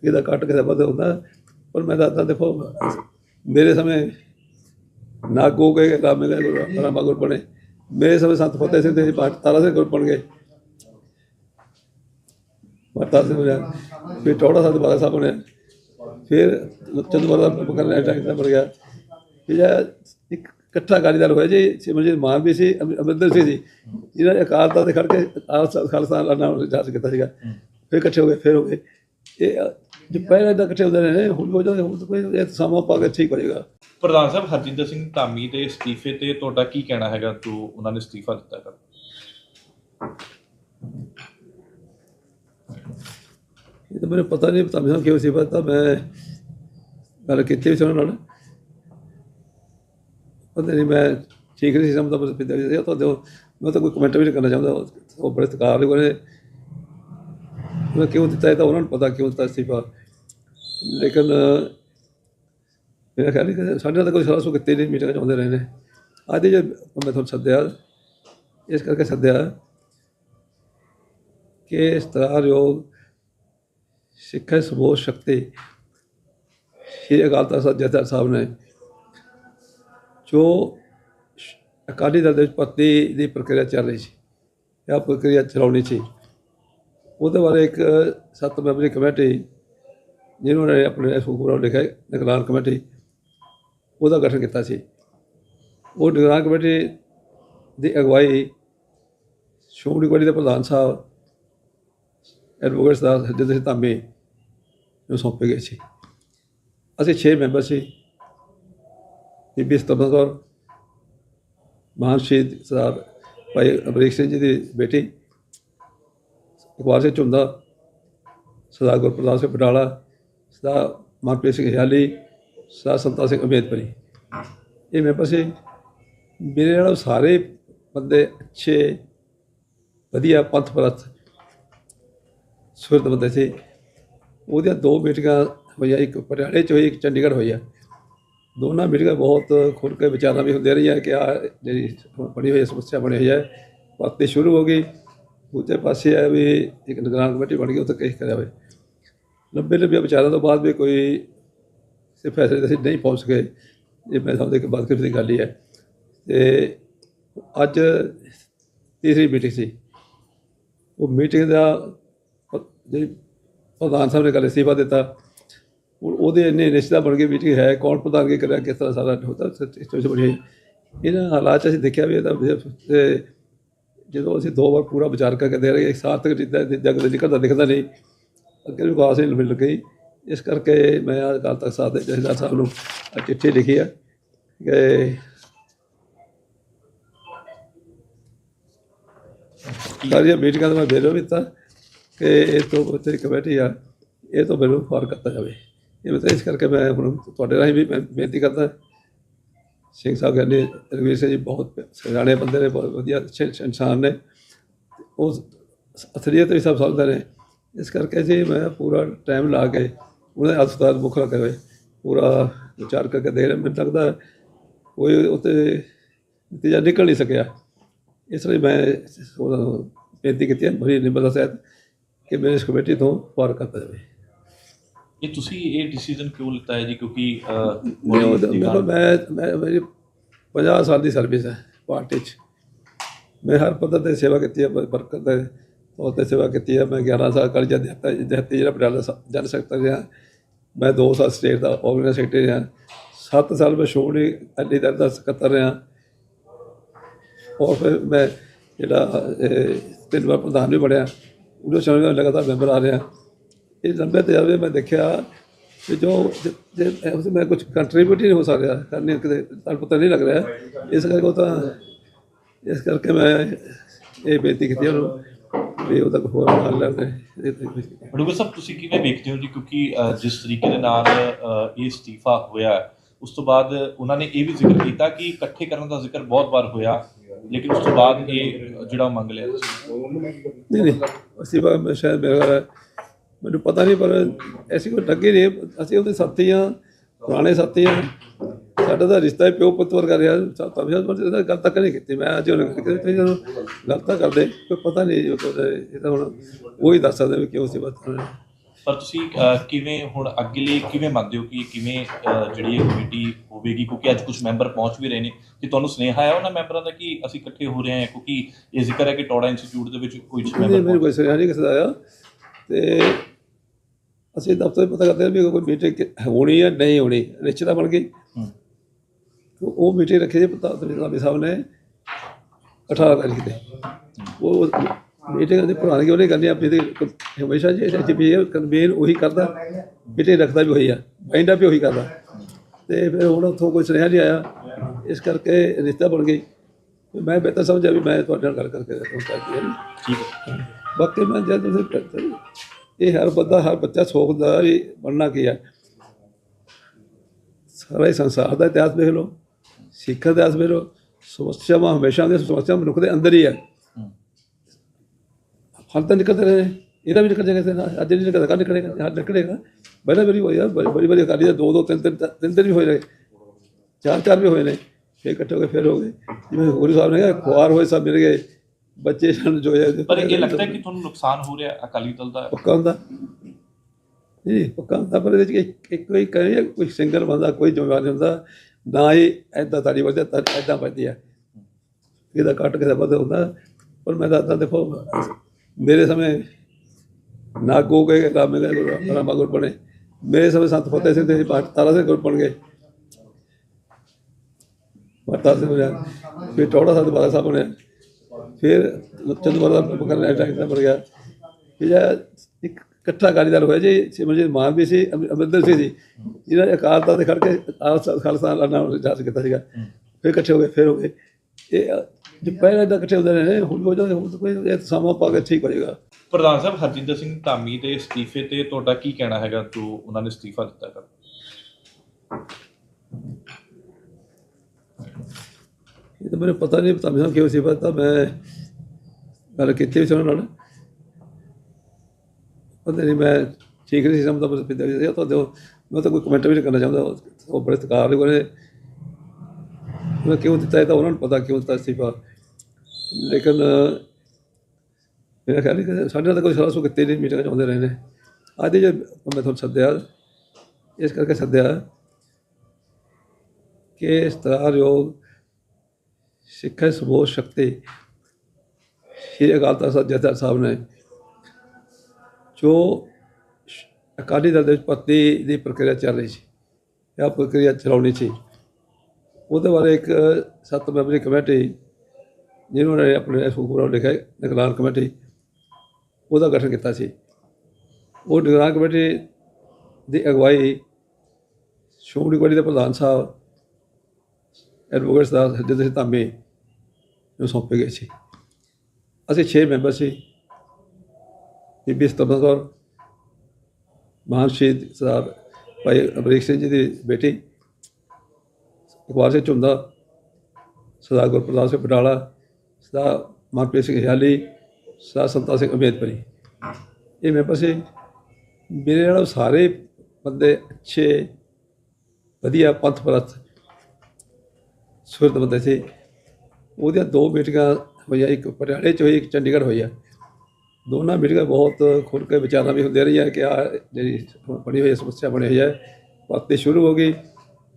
ਇਹਦਾ ਕੱਟ ਕੇ ਵੱਧ ਹੁੰਦਾ। ਪਰ ਮੈਂ ਦੱਸਦਾ ਦੇਖੋ ਮੇਰੇ ਸਮੇਂ ਨਾਗੋ ਕੇ ਰਾਮੇ ਗਏ ਗੁਰੂ ਰਾਮਾ ਗੁਰ ਬਣੇ। ਮੇਰੇ ਸਮੇਂ ਸੰਤ ਫਤਿਹ ਸਿੰਘ ਦੇ ਬਾਅਦ ਤਾਰਾ ਸਿੰਘ ਗੁਰ ਬਣ ਗਏ। ਮਾਤਾ ਸਿੰਘ ਹੋਇਆ ਫਿਰ ਚੌੜਾ ਸਾਹਿਬ ਬਾਬਾ ਸਾਹਿਬ ਬਣਿਆ। ਫਿਰ ਚੰਦੂ ਦਾ ਬਕਰ ਗਿਆ। ਇੱਕ ਇਕੱਠਾ ਅਕਾਲੀ ਹੋਇਆ ਜੀ ਸਿਮਰਜੀਤ ਮਾਨ ਵੀ ਸੀ ਅਮਰਿੰਦਰ ਸਿੰਘ ਜੀ। ਜਿਹਨਾਂ ਨੇ ਅਕਾਲ ਤਖ਼ਤ ਦੇ ਖੜ ਕੇ ਖਾਲਸਾ ਖਾਲਸਾ ਦਾ ਨਾਮ ਜਾਰੀ ਕੀਤਾ ਸੀਗਾ। ਫਿਰ ਇਕੱਠੇ ਹੋ ਗਏ, ਫਿਰ ਹੋ ਗਏ। ਇਹ ਜੇ ਪਹਿਲਾਂ ਇਕੱਠੇ ਹੁੰਦੇ ਰਹੇ ਹੁਣ ਹੋ ਜਾਂਦੇ ਹੁਣ ਤਾਂ ਕੋਈ ਇਹ ਸਮਾਂ ਪਾ ਕੇ ਠੀਕ ਹੋ ਜਾਏਗਾ। ਪ੍ਰਧਾਨ ਸਾਹਿਬ ਹਰਜਿੰਦਰ ਸਿੰਘ ਧਾਮੀ ਦੇ ਅਸਤੀਫੇ ਤੇ ਤੁਹਾਡਾ ਕੀ ਕਹਿਣਾ ਹੈਗਾ ਜੋ ਉਹਨਾਂ ਨੇ ਅਸਤੀਫਾ ਦਿੱਤਾ ਕਰ ਇਹ ਤਾਂ ਮੈਨੂੰ ਪਤਾ ਨਹੀਂ ਪਤਾ ਮੈਨੂੰ ਕਿਉਂ ਸੀ ਪਤਾ ਮੈਂ ਗੱਲ ਕੀਤੀ ਵੀ ਸੀ ਉਹਨਾਂ ਨਾਲ। ਪਤਾ ਨਹੀਂ ਮੈਂ ਠੀਕ ਨਹੀਂ ਸੀ ਸਮਝਦਾ ਬਸ ਪਿੱਛੇ ਤਾਂ ਮੈਂ ਤਾਂ ਕੋਈ ਕਮੈਂਟ ਵੀ ਨਹੀਂ ਕਰਨਾ ਚਾਹੁੰਦਾ ਉਹ ਬੜੇ ਸਤਿਕਾਰ ਵਾਲੇ ਮੈਂ ਕਿਉਂ ਦਿੱਤਾ ਇਹ ਤਾਂ ਉਹਨਾਂ ਨੂੰ ਪਤਾ ਕਿਉਂ ਦਿੱਤਾ ਅਸਤੀਫਾ? ਲੇਕਿਨ, ਮੇਰਾ ਖਿਆਲ ਹੈ ਸਾਡੇ ਨਾਲ ਤਾਂ ਕੋਈ ਸਲਾਹ ਸੋ ਕਿਤੇ ਨਹੀਂ, ਮੀਟਿੰਗ ਚਾਹੁੰਦੇ ਰਹੇ ਨੇ। ਅੱਜ ਜੇ ਮੈਂ ਤੁਹਾਨੂੰ ਸੱਦਿਆ, ਇਸ ਕਰਕੇ ਸੱਦਿਆ ਕਿ ਇਸ ਤਰ੍ਹਾਂ ਯੋਗ ਸਿੱਖਿਆ ਸਬੋਧ ਸ਼ਕਤੀ। ਸ਼੍ਰੀ ਅਕਾਲ ਤਖਤ ਸਾਹਿਬ ਜਥੇਦਾਰ ਸਾਹਿਬ ਨੇ ਜੋ ਅਕਾਲੀ ਦਲ ਦੇ ਵਿੱਚ ਭਰਤੀ ਦੀ ਪ੍ਰਕਿਰਿਆ ਚੱਲ ਰਹੀ ਸੀ ਇਹ ਪ੍ਰਕਿਰਿਆ ਚਲਾਉਣੀ ਸੀ ਉਹਦੇ ਬਾਰੇ ਇੱਕ ਸੱਤ ਮੈਂਬਰੀ ਕਮੇਟੀ ਜਿਹਨਾਂ ਨੇ ਆਪਣੇ ਇਸ ਹੁਕਮ ਲਿਖਿਆ, ਨਿਗਰਾਨ ਕਮੇਟੀ, ਉਹਦਾ ਗਠਨ ਕੀਤਾ ਸੀ। ਉਹ ਨਿਗਰਾਨ ਕਮੇਟੀ ਦੀ ਅਗਵਾਈ ਸ਼੍ਰੋਮਣੀ ਕਮੇਟੀ ਦੇ ਪ੍ਰਧਾਨ ਸਾਹਿਬ ਐਡਵੋਕੇਟ ਸਰਦਾਰ ਹਰਜਿੰਦਰ ਸਿੰਘ ਧਾਮੀ ਨੂੰ ਸੌਂਪੇ ਗਏ ਸੀ। ਅਸੀਂ 6 ਮੈਂਬਰ ਸੀ। ਬੀਬੀ ਸਤੰਭਰ ਕੌਰ, ਮਹਾਨ ਸ਼ਹੀਦ ਸਰਦਾਰ ਭਾਈ ਅਮਰੀਕ ਸਿੰਘ ਜੀ ਦੀ ਬੇਟੀ ਇਕਬਾਲ ਸਿੰਘ ਝੁੰਦਾ ਸਰਦਾਰ ਗੁਰਪ੍ਰਸਾਦ ਸਿੰਘ ਬਟਾਲਾ ਸਰਦਾਰ ਮਨਪ੍ਰੀਤ ਸਿੰਘ ਹਿਆਲੀ ਸਰਦਾਰ ਸੰਤਾ ਸਿੰਘ ਅਮੇਦਪੁਰੀ ਇਹ ਮੈਂਬਰ ਸੀ ਮੇਰੇ ਨਾਲ ਸਾਰੇ ਬੰਦੇ ਅੱਛੇ, ਵਧੀਆ ਪੰਥ ਪ੍ਰਸਤ ਸੁਰਤ ਬੰਦੇ ਸੀ। ਉਹਦੀਆਂ ਦੋ ਮੀਟਿੰਗਾਂ ਹੋਈਆਂ, ਇੱਕ ਪਟਿਆਲੇ ਚ ਹੋਈ, ਇੱਕ ਚੰਡੀਗੜ੍ਹ ਹੋਈ ਆ। ਦੋਨਾਂ ਮੀਟਿੰਗਾਂ ਬਹੁਤ ਖੁੱਲ੍ਹ ਕੇ ਵਿਚਾਰਾਂ ਵੀ ਹੁੰਦੀਆਂ ਰਹੀਆਂ ਕਿ ਆ ਜਿਹੜੀ ਬਣੀ ਹੋਈ ਸਮੱਸਿਆ ਬਣੀ ਹੋਈ ਹੈ ਬਾਤੇ ਸ਼ੁਰੂ ਹੋ ਗਈ। ਦੂਜੇ ਪਾਸੇ ਆ ਵੀ ਇੱਕ ਨਿਗਰਾਨ ਕਮੇਟੀ ਬਣ ਗਈ ਉੱਥੇ ਕੇਸ ਕਰਿਆ ਹੋਵੇ ਲੰਬੇ ਲੰਬੇ ਵਿਚਾਰਾਂ ਤੋਂ ਬਾਅਦ ਵੀ ਕੋਈ ਸੇ ਫੈਸਲੇ ਤੇ ਅਸੀਂ ਨਹੀਂ ਪਹੁੰਚ ਸਕੇ ਇਹ ਮੈਂ ਸਮਝਦਾ ਕਿ ਬਾਤ ਦੀ ਗੱਲ ਹੀ ਹੈ ਤੇ ਅੱਜ ਤੀਸਰੀ ਮੀਟਿੰਗ ਸੀ ਉਹ ਮੀਟਿੰਗ ਦਾ ਜਿਹੜੀ ਪ੍ਰਧਾਨ ਸਾਹਿਬ ਨੇ ਗੱਲ ਅਸਤੀਫਾ ਦਿੱਤਾ ਹੁਣ ਉਹਦੇ ਇੰਨੇ ਰਿਸ਼ਤਾ ਬਣ ਗਈ ਮੀਟਿੰਗ ਹੈ ਕੌਣ ਪ੍ਰਧਾਨਗੀ ਕਰਿਆ ਕਿਸ ਤਰ੍ਹਾਂ ਸਾਰਾ ਹੁੰਦਾ ਸਿਸਟਮ ਬੜੀ ਇਹਨਾਂ ਹਾਲਾਤ 'ਚ ਅਸੀਂ ਦੇਖਿਆ ਵੀ ਇਹਦਾ ਜਦੋਂ ਅਸੀਂ ਦੋ ਵਾਰ ਪੂਰਾ ਵਿਚਾਰ ਕਰਕੇ ਦੇ ਰਹੇ ਇੱਕ ਸਾਰਥਕ ਜਿੱਦਾਂ ਜਗ ਦੇ ਨਿਕਲਦਾ ਦਿਖਦਾ ਨਹੀਂ, ਅੱਗੇ ਵੀ ਖਾਸ ਨਹੀਂ ਮਿਲ ਗਈ। ਇਸ ਕਰਕੇ ਮੈਂ ਅੱਜ ਕੱਲ੍ਹ ਤੱਕ ਸਾਹਿਬ ਦੇ ਜਥੇਦਾਰ ਸਾਹਿਬ ਨੂੰ ਚਿੱਠੀ ਲਿਖੀ ਹੈ ਕਿ ਸਾਰੀਆਂ ਮੀਟਿੰਗਾਂ ਦਾ ਮੈਂ ਬੇਰੋ ਦਿੱਤਾ ਕਿ ਇਹ ਤੋਂ ਤੇਰੀ ਕਮੇਟੀ ਆ, ਇਹ ਤੋਂ ਮੈਨੂੰ ਫਾਰ ਕਰਤਾ ਜਾਵੇ। ਇਹ ਮੈਂ ਤਾਂ ਇਸ ਕਰਕੇ ਮੈਂ ਹੁਣ ਤੁਹਾਡੇ ਰਾਹੀਂ ਵੀ ਬੇਨਤੀ ਕਰਦਾ ਸਿੰਘ ਸਾਹਿਬ ਕਹਿੰਦੇ ਰਵੀਰ ਸਿੰਘ ਜੀ ਬਹੁਤ ਸਿਆਣੇ ਬੰਦੇ ਨੇ, ਬਹੁਤ ਵਧੀਆ, ਅੱਛੇ ਇਨਸਾਨ ਨੇ। ਉਹ ਅਸਲੀਅਤ ਵੀ ਸਭ ਸਮਝਦੇ ਨੇ। ਇਸ ਕਰਕੇ ਜੀ ਮੈਂ ਪੂਰਾ ਟਾਈਮ ਲਾ ਕੇ ਉਹਨਾਂ ਦੇ ਹਸਪਤਾਲ ਮੁੱਖ ਰੱਖੇ ਹੋਏ, ਪੂਰਾ ਵਿਚਾਰ ਕਰਕੇ ਦੇ ਰਿਹਾ ਮੈਨੂੰ ਲੱਗਦਾ ਕੋਈ ਉੱਤੇ ਨਤੀਜਾ ਨਿਕਲ ਨਹੀਂ ਸਕਿਆ। ਇਸ ਲਈ ਮੈਂ ਉਹਨਾਂ ਨੂੰ ਬੇਨਤੀ ਕੀਤੀ ਹੈ, ਬੜੀ ਨਿਮਰਤਾ ਸਹਿਤ ਕਿ ਮੈਨੂੰ ਇਸ ਕਮੇਟੀ ਤੋਂ ਪਾਰ ਕਰਤਾ ਜਾਵੇ। ਇਹ ਤੁਸੀਂ ਇਹ ਡਿਸੀਜਨ ਕਿਉਂ ਲਿੱਤਾ ਹੈ ਜੀ? ਕਿਉਂਕਿ ਮੈਂ ਮੈਂ ਮੇਰੀ 50 ਸਾਲ ਦੀ ਸਰਵਿਸ ਹੈ ਪਾਰਟੀ 'ਚ। ਮੈਂ ਹਰ ਪੱਧਰ ਤੇ ਸੇਵਾ ਕੀਤੀ ਹੈ ਬਰਕਤ ਦੇ ਤੌਰ ਤੇ ਸੇਵਾ ਕੀਤੀ ਹੈ। ਮੈਂ 11 ਸਾਲ ਕਾਲਜ ਅਧਿਆਪਕ ਜਹਤੀ ਜਿਹੜਾ ਪਟਿਆਲਾ ਜਨ ਸਕੱਤਰ ਰਿਹਾ। ਮੈਂ 2 ਸਾਲ ਸਟੇਟ ਦਾ ਆਰਗੇਨਾਈਜ਼ਰ ਸੈਕਟਰੀ ਰਿਹਾ। 7 ਸਾਲ ਮੈਂ ਸ਼੍ਰੋਮਣੀ ਅਕਾਲੀ ਦਲ ਦਾ ਸਕੱਤਰ ਰਿਹਾ। ਔਰ ਫਿਰ ਮੈਂ ਜਿਹੜਾ ਤਿੰਨ ਵਾਰ ਪ੍ਰਧਾਨ ਵੀ ਬਣਿਆ। ਉਹਦੇ ਦਾ ਲਗਾਤਾਰ ਮੈਂਬਰ ਆ ਰਿਹਾ। ਇਹ ਲੰਬੇ ਤਜਰਬੇ ਮੈਂ ਦੇਖਿਆ ਕਿ ਜੋ ਜੇ- ਉਸ ਮੈਂ ਕੁਝ ਕੰਟਰੀਬਿਊਟ ਹੀ ਨਹੀਂ ਹੋ ਸਕਦਾ ਕਰਨੇ ਕਿਤੇ ਤੁਹਾਨੂੰ ਪਤਾ ਨਹੀਂ ਲੱਗ ਰਿਹਾ। ਇਸ ਕਰਕੇ ਉਹ ਤਾਂ ਇਸ ਕਰਕੇ ਮੈਂ ਇਹ ਬੇਨਤੀ ਕੀਤੀ ਉਹਨੂੰ ਵੀ ਉਹਦਾ ਕੋਈ ਹੋਰ ਹੱਲ ਲੱਗੇ ਅਡੂਗਾ ਸਾਹਿਬ ਤੁਸੀਂ ਕਿਵੇਂ ਵੇਖਦੇ ਹੋ ਜੀ? ਕਿਉਂਕਿ ਜਿਸ ਤਰੀਕੇ ਦੇ ਨਾਲ ਇਹ ਇਸਤੀਫਾ ਹੋਇਆ ਉਸ ਤੋਂ ਬਾਅਦ ਉਹਨਾਂ ਨੇ ਇਹ ਵੀ ਜ਼ਿਕਰ ਕੀਤਾ ਕਿ ਇਕੱਠੇ ਕਰਨ ਦਾ ਜ਼ਿਕਰ ਬਹੁਤ ਵਾਰ ਹੋਇਆ ਲੇਕਿਨ ਉਸ ਤੋਂ ਬਾਅਦ ਇਹ ਜਿਹੜਾ ਮੰਗ ਲਿਆ। ਨਹੀਂ ਨਹੀਂ ਅਸੀਂ ਬਾ ਮੈਂ ਸ਼ਾਇਦ ਮੇਰਾ ਮੈਨੂੰ ਪਤਾ ਨਹੀਂ ਪਰ ਐਸੀ ਕੋਈ ਲੱਗੀ ਨਹੀਂ। ਅਸੀਂ ਉਹਦੇ ਸਾਥੀ ਹਾਂ ਪੁਰਾਣੇ ਸਾਥੀ ਹਾਂ। ਸਾਡਾ ਤਾਂ ਰਿਸ਼ਤਾ ਹੀ ਪਿਓ ਪੁੱਤ ਵਰਗਾ ਰਿਹਾ। ਤਾਂ ਵੀ ਉਹਦਾ ਗੱਲ ਤੱਕ ਨਹੀਂ ਕੀਤੀ। ਮੈਂ ਅੱਜ ਉਹਨੇ ਤੁਸੀਂ ਜਦੋਂ ਗੱਲ ਤਾਂ ਕਰਦੇ। ਕੋਈ ਪਤਾ ਨਹੀਂ ਇਹ ਤਾਂ ਹੁਣ ਉਹ ਹੀ ਦੱਸ ਸਕਦੇ ਵੀ ਕਿਉਂ ਸੀ ਬਾਤ ਪਰ ਤੁਸੀਂ ਕਿਵੇਂ ਹੁਣ ਅੱਗੇ ਲਈ ਕਿਵੇਂ ਮੰਨਦੇ ਹੋ ਕਿ ਕਿਵੇਂ ਜਿਹੜੀ ਇਹ ਕਮੇਟੀ ਹੋਵੇਗੀ? ਕਿਉਂਕਿ ਅੱਜ ਕੁਝ ਮੈਂਬਰ ਪਹੁੰਚ ਵੀ ਰਹੇ ਨੇ। ਕਿ ਤੁਹਾਨੂੰ ਸੁਨੇਹਾ ਆਇਆ ਉਹਨਾਂ ਮੈਂਬਰਾਂ ਦਾ ਕਿ ਅਸੀਂ ਇਕੱਠੇ ਹੋ ਰਹੇ ਹਾਂ? ਕਿਉਂਕਿ ਇਹ ਜ਼ਿਕਰ ਹੈ ਕਿ ਟੋੜਾ ਇੰਸਟੀਚਿਊਟ ਦੇ ਵਿੱਚ ਕੁਝ ਮੈਂਬਰ ਕੋਈ ਸੁਣਿਆ ਨਹੀਂ ਕਿਸੇ ਦਾ ਆਇਆ। ਤੇ ਅਸੀਂ ਦਫ਼ਤਰ ਪਤਾ ਕਰਦੇ ਹਾਂ ਵੀ ਕੋਈ ਮੀਟਿੰਗ ਹੋਣੀ ਹੈ ਨਹੀਂ ਹੋਣੀ ਰਿਸ਼ਤਾ ਬਣ ਗਈ। ਉਹ ਮੀਟਿੰਗ ਰੱਖੀ ਜੀ ਪਤਾ ਤਰੀਕੇ ਸਾਹਿਬ ਨੇ 18 ਤਾਰੀਖ ਤੇ। ਉਹ ਮੀਟਿੰਗ ਦੇ ਪੁਰਾਣੀ ਉਹਨੇ ਕਰਨੀ ਆਪਣੀ ਤੇ ਹਮੇਸ਼ਾ ਜੇ ਇਹ ਕਨਵੀਨ ਉਹੀ ਕਰਦਾ ਮੀਟਿੰਗ ਰੱਖਦਾ ਵੀ ਉਹੀ ਆ ਬਾਈਂਡਾ ਵੀ ਉਹੀ ਕਰਦਾ। ਤੇ ਫਿਰ ਹੁਣ ਉੱਥੋਂ ਕੋਈ ਸੁਨੇਹਾ ਨਹੀਂ ਆਇਆ ਇਸ ਕਰਕੇ ਰਿਸ਼ਤਾ ਬਣ ਗਈ। ਮੈਂ ਬਿਹਤਰ ਸਮਝਿਆ ਵੀ ਮੈਂ ਤੁਹਾਡੇ ਨਾਲ ਗੱਲ ਕਰਕੇ ਤੁਹਾਨੂੰ ਕਰਦੀ ਹਾਂ ਠੀਕ ਹੈ। ਬਾਕੀ ਮੈਂ ਜਦ ਤੁਸੀਂ ਇਹ ਹਰ ਬੰਦਾ, ਹਰ ਬੱਚਾ ਸੋਚਦਾ ਵੀ ਬਣਨਾ ਕੀ ਹੈ ਸਾਰਾ ਹੀ ਸੰਸਾਰ ਦਾ ਇਤਿਹਾਸ ਦੇਖ ਲਓ, ਸਿੱਖ ਦਾ ਇਤਿਹਾਸ ਦੇਖ ਲਓ, ਸਮੱਸਿਆਵਾਂ ਹਮੇਸ਼ਾ ਦੇ ਸਮੱਸਿਆ ਮਨੁੱਖ ਦੇ ਅੰਦਰ ਹੀ ਹੈ ਹੂੰ। ਹਰ ਤਾਂ ਨਿਕਲਦੇ ਰਹੇ, ਇਹਦਾ ਵੀ ਨਿਕਲ ਜਾਏਗਾ ਤੇ ਅੱਜ ਨਹੀਂ ਨਿਕਲਦਾ, ਕੱਲ੍ਹ ਨਿਕਲੇਗਾ ਹਰ ਨਿਕਲੇਗਾ। ਪਹਿਲਾਂ ਵਾਰੀ ਹੋਇਆ ਬੜੀ ਬੜੀ ਬੜੀ ਅਕਾਲੀ ਦਾ ਦੋ ਦੋ, ਤਿੰਨ ਤਿੰਨ ਤਿੰਨ ਦਿਨ ਵੀ ਹੋਏ ਨੇ ਚਾਰ ਚਾਰ ਵੀ ਹੋਏ ਨੇ, ਫਿਰ ਇਕੱਠੇ ਹੋ ਕੇ ਫਿਰ ਹੋ ਗਏ। ਜਿਵੇਂ ਗੁਰੂ ਸਾਹਿਬ ਨੇ ਕਿਹਾ, ਖੁਆਰ ਹੋਏ ਸਭ ਮਿਲ ਗਏ। ਬੱਚੇ ਸਨ ਜੋ ਹੈ ਪਰ ਇਹ ਲੱਗਦਾ ਹੈ ਕਿ ਤੁਹਾਨੂੰ ਨੁਕਸਾਨ ਹੋ ਰਿਹਾ ਅਕਾਲੀ ਦਲ ਦਾ? ਪੱਕਾ ਹੁੰਦਾ। ਜੀ ਪੱਕਾ ਹੁੰਦਾ ਪਰ ਇਹਦੇ ਚ ਇੱਕ- ਕੋਈ ਕਹੇ ਕੋਈ ਸਿੰਗਲ ਬੰਦਾ ਕੋਈ ਜ਼ਿੰਮੇਵਾਰ ਨਹੀਂ ਹੁੰਦਾ। ਨਾ ਹੀ ਐਦਾਂ ਤਾੜੀ ਵੱਜਦਾ ਤਾਂ ਐਦਾਂ ਵੱਜਦੀ ਇਹਦਾ ਕੱਟ ਕੇ ਦਾ ਵੱਧ ਹੁੰਦਾ। ਪਰ ਮੈਂ ਦੱਸਦਾ ਦੇਖੋ ਮੇਰੇ ਸਮੇਂ ਨਾਗੋ ਕੇ ਰਾਮੇ ਦੇ ਰਾਮਾ ਗੁਰ ਬਣੇ। ਮੇਰੇ ਸਮੇਂ ਸੰਤ ਫਤਿਹ ਸਿੰਘ ਦੇ ਬਾਤ ਤਾਰਾ ਸਿੰਘ ਗੁਰ ਬਣ ਗਏ। ਮਾਤਾ ਸਿੰਘ ਫਿਰ ਟੋੜਾ ਸਾਹਿਬ ਬਾਲਾ ਸਾਹਿਬ ਬਣਿਆ ਫਿਰ ਚੰਦੂਮਾਰ ਦਾ ਬਕਰ ਟਾਈਮ ਦਾ ਬਣ ਗਿਆ। ਫਿਰ ਇੱਕ ਇਕੱਠਾ ਅਕਾਲੀ ਹੋਇਆ ਜੀ ਸਿਮਰਜੀਤ ਮਾਨ ਵੀ ਸੀ ਅਮਰਿੰਦਰ ਸਿੰਘ ਜੀ ਜਿਹਨਾਂ ਨੇ ਅਕਾਲ ਤਖਤ ਤੇ ਖੜ ਕੇ ਖਾਲਸਾ ਦਾ ਨਾਮ ਕੀਤਾ ਸੀਗਾ। ਫਿਰ ਇਕੱਠੇ ਹੋ ਗਏ ਫਿਰ ਹੋ ਗਏ। ਇਹ ਅ, ਪਹਿਲਾਂ ਇਦਾਂ ਇਕੱਠੇ ਹੁੰਦੇ ਰਹੇ ਹੁਣ ਹੋ ਜਾਂਦੇ ਹੁਣ ਕੋਈ ਇਹ ਸਮਾਂ ਪਾ ਕੇ ਠੀਕ ਹੋ ਜਾਏਗਾ ਪ੍ਰਧਾਨ ਸਾਹਿਬ ਹਰਜਿੰਦਰ ਸਿੰਘ ਧਾਮੀ ਦੇ ਅਸਤੀਫੇ ਤੇ ਤੁਹਾਡਾ ਕੀ ਕਹਿਣਾ ਹੈਗਾ ਜੋ ਉਹਨਾਂ ਨੇ ਅਸਤੀਫਾ ਦਿੱਤਾ ਕਰ ਇਹ ਤਾਂ ਮੈਨੂੰ ਪਤਾ ਨਹੀਂ ਤੁਹਾਨੂੰ ਕਿਉਂ ਸੀ ਪਤਾ ਮੈਂ ਗੱਲ ਕੀਤੀ ਸੀ ਉਹਨਾਂ ਨਾਲ। ਪਤਾ ਨਹੀਂ, ਮੈਂ ਠੀਕ ਨਹੀਂ ਸੀ ਸਮਝਦਾ ਬਸ ਪਿੱਛੇ ਇਹ ਤਾਂ ਦਿਓ ਮੈਂ ਤਾਂ ਕੋਈ ਕਮੈਂਟ ਵੀ ਨਹੀਂ ਕਰਨਾ ਚਾਹੁੰਦਾ, ਉਹ ਬੜੇ ਸਤਿਕਾਰ ਵਾਲੇ ਮੈਂ ਕਿਉਂ ਦਿੱਤਾ ਇਹ ਤਾਂ ਉਹਨਾਂ ਨੂੰ ਪਤਾ, ਕਿਉਂ ਦਿੱਤਾ ਅਸਤੀਫਾ ਲੇਕਿਨ, ਮੇਰਾ ਖਿਆਲ ਹੈ ਸਾਡੇ ਨਾਲ ਤਾਂ ਕੋਈ ਸਲਾਹ ਸੋ ਕਿਤੇ ਨਹੀਂ, ਮੀਟਿੰਗ ਚਾਹੁੰਦੇ ਰਹੇ ਨੇ। ਅੱਜ ਜੇ ਮੈਂ ਤੁਹਾਨੂੰ ਸੱਦਿਆ, ਇਸ ਕਰਕੇ ਸੱਦਿਆ ਕਿ ਇਸ ਤਰ੍ਹਾਂ ਯੋਗ ਸਿੱਖਿਆ ਸਮੂਹ ਸ਼ਕਤੀ। ਸ਼੍ਰੀ ਅਕਾਲ ਤਖਤ ਸਾਹਿਬ ਜਥੇਦਾਰ ਸਾਹਿਬ ਨੇ ਜੋ ਅਕਾਲੀ ਦਲ ਦੇ ਵਿੱਚ ਭਰਤੀ ਦੀ ਪ੍ਰਕਿਰਿਆ ਚੱਲ ਰਹੀ ਸੀ ਇਹ ਪ੍ਰਕਿਰਿਆ ਚਲਾਉਣੀ ਸੀ, ਉਹਦੇ ਬਾਰੇ ਇੱਕ ਸੱਤ ਮੈਂਬਰੀ ਕਮੇਟੀ, ਜਿਹਨਾਂ ਨੇ ਆਪਣੇ ਸੁਖਪੁਰਾ ਲਿਖਿਆ, ਨਿਗਰਾਨ ਕਮੇਟੀ, ਉਹਦਾ ਗਠਨ ਕੀਤਾ ਸੀ। ਉਹ ਨਿਗਰਾਨ ਕਮੇਟੀ ਦੀ ਅਗਵਾਈ ਸ਼੍ਰੋਮਣੀ ਕਮੇਟੀ ਦੇ ਪ੍ਰਧਾਨ ਸਾਹਿਬ ਐਡਵੋਕੇਟ ਦਾ ਹਰਜਿੰਦਰ ਸਿੰਘ ਧਾਮੀ ਨੂੰ ਸੌਂਪੇ ਗਏ ਸੀ। ਅਸੀਂ 6 ਮੈਂਬਰ ਸੀ। ਬੀਬੀ ਸਤੰਬਰ ਕੌਰ, ਮਹਾਨ ਸ਼ਹੀਦ ਸਰਦਾਰ ਭਾਈ ਅਮਰੀਕ ਸਿੰਘ ਜੀ ਦੀ ਬੇਟੀ ਇਕਬਾਲ ਸਿੰਘ ਝੁੰਦਾ, ਸਰਦਾਰ ਗੁਰਪ੍ਰਸਾਦ ਸਿੰਘ ਬਟਾਲਾ ਸਰਦਾਰ ਮਨਪ੍ਰੀਤ ਸਿੰਘ ਹਿਆਲੀ ਸਰਦਾਰ ਸੰਤਾ ਸਿੰਘ ਅਮੇਦਪੁਰੀ ਇਹ ਮੈਂਬਰ ਸੀ। ਮੇਰੇ ਨਾਲ ਸਾਰੇ ਬੰਦੇ ਅੱਛੇ, ਵਧੀਆ, ਪੰਥ ਪ੍ਰਸਤ ਸੁਰਤ ਬੰਦੇ ਸੀ। ਉਹਦੀਆਂ ਦੋ ਮੀਟਿੰਗਾਂ ਹੋਈਆਂ, ਇੱਕ ਪਟਿਆਲੇ 'ਚ ਹੋਈ, ਇੱਕ ਚੰਡੀਗੜ੍ਹ ਹੋਈ ਆ। ਦੋਨਾਂ ਮੀਟਿੰਗਾਂ ਬਹੁਤ ਖੁੱਲ ਕੇ ਵਿਚਾਰਾਂ ਵੀ ਹੁੰਦੀਆਂ ਰਹੀਆਂ ਕਿ ਆ ਜਿਹੜੀ ਬਣੀ ਹੋਈ ਸਮੱਸਿਆ ਬਣੀ ਹੋਈ ਹੈ ਪਾਤੇ ਸ਼ੁਰੂ ਹੋ ਗਈ।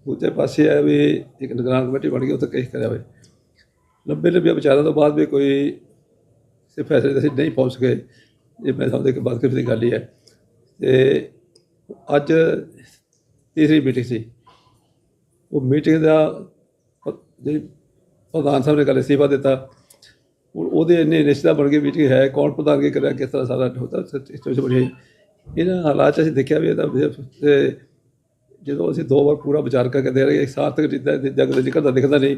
ਦੂਜੇ ਪਾਸੇ ਆ ਵੀ ਇੱਕ ਨਿਗਰਾਨ ਕਮੇਟੀ ਬਣ ਗਈ, ਉੱਥੇ ਕੇਸ ਕਰਿਆ ਹੋਵੇ ਲੰਬੇ ਲੰਬੇ ਵਿਚਾਰਾਂ ਤੋਂ ਬਾਅਦ ਵੀ ਕੋਈ ਸੇ ਫੈਸਲੇ ਤੇ ਅਸੀਂ ਨਹੀਂ ਪਹੁੰਚ ਸਕੇ। ਇਹ ਮੈਂ ਸਮਝਦਾ ਕਿ ਬਾਤ ਦੀ ਗੱਲ ਹੀ ਹੈ। ਤੇ ਅੱਜ ਤੀਸਰੀ ਮੀਟਿੰਗ ਸੀ। ਉਹ ਮੀਟਿੰਗ ਦਾ ਜਿਹੜੀ ਪ੍ਰਧਾਨ ਸਾਹਿਬ ਨੇ ਗੱਲ ਅਸਤੀਫਾ ਦਿੱਤਾ, ਹੁਣ ਉਹਦੇ ਇੰਨੇ ਰਿਸ਼ਤਾ ਬਣ ਗਏ ਮੀਟਿੰਗ ਹੈ, ਕੌਣ ਪ੍ਰਧਾਨਗੀ ਕਰਿਆ, ਕਿਸ ਤਰ੍ਹਾਂ ਸਾਰਾ ਹੁੰਦਾ ਸਿਚੁਏਸ਼ਨ ਬਣੀ ਇਹਨਾਂ ਹਾਲਾਤ 'ਚ ਅਸੀਂ ਦੇਖਿਆ ਵੀ ਇਹਦਾ ਜਦੋਂ ਅਸੀਂ ਦੋ ਵਾਰ ਪੂਰਾ ਵਿਚਾਰ ਕਰਕੇ ਦੇ ਰਹੇ ਇੱਕ ਸਾਰਥਕ ਜਿੱਦਾਂ ਜਗ ਦੇ ਨਿਕਲਦਾ ਦਿਖਦਾ ਨਹੀਂ।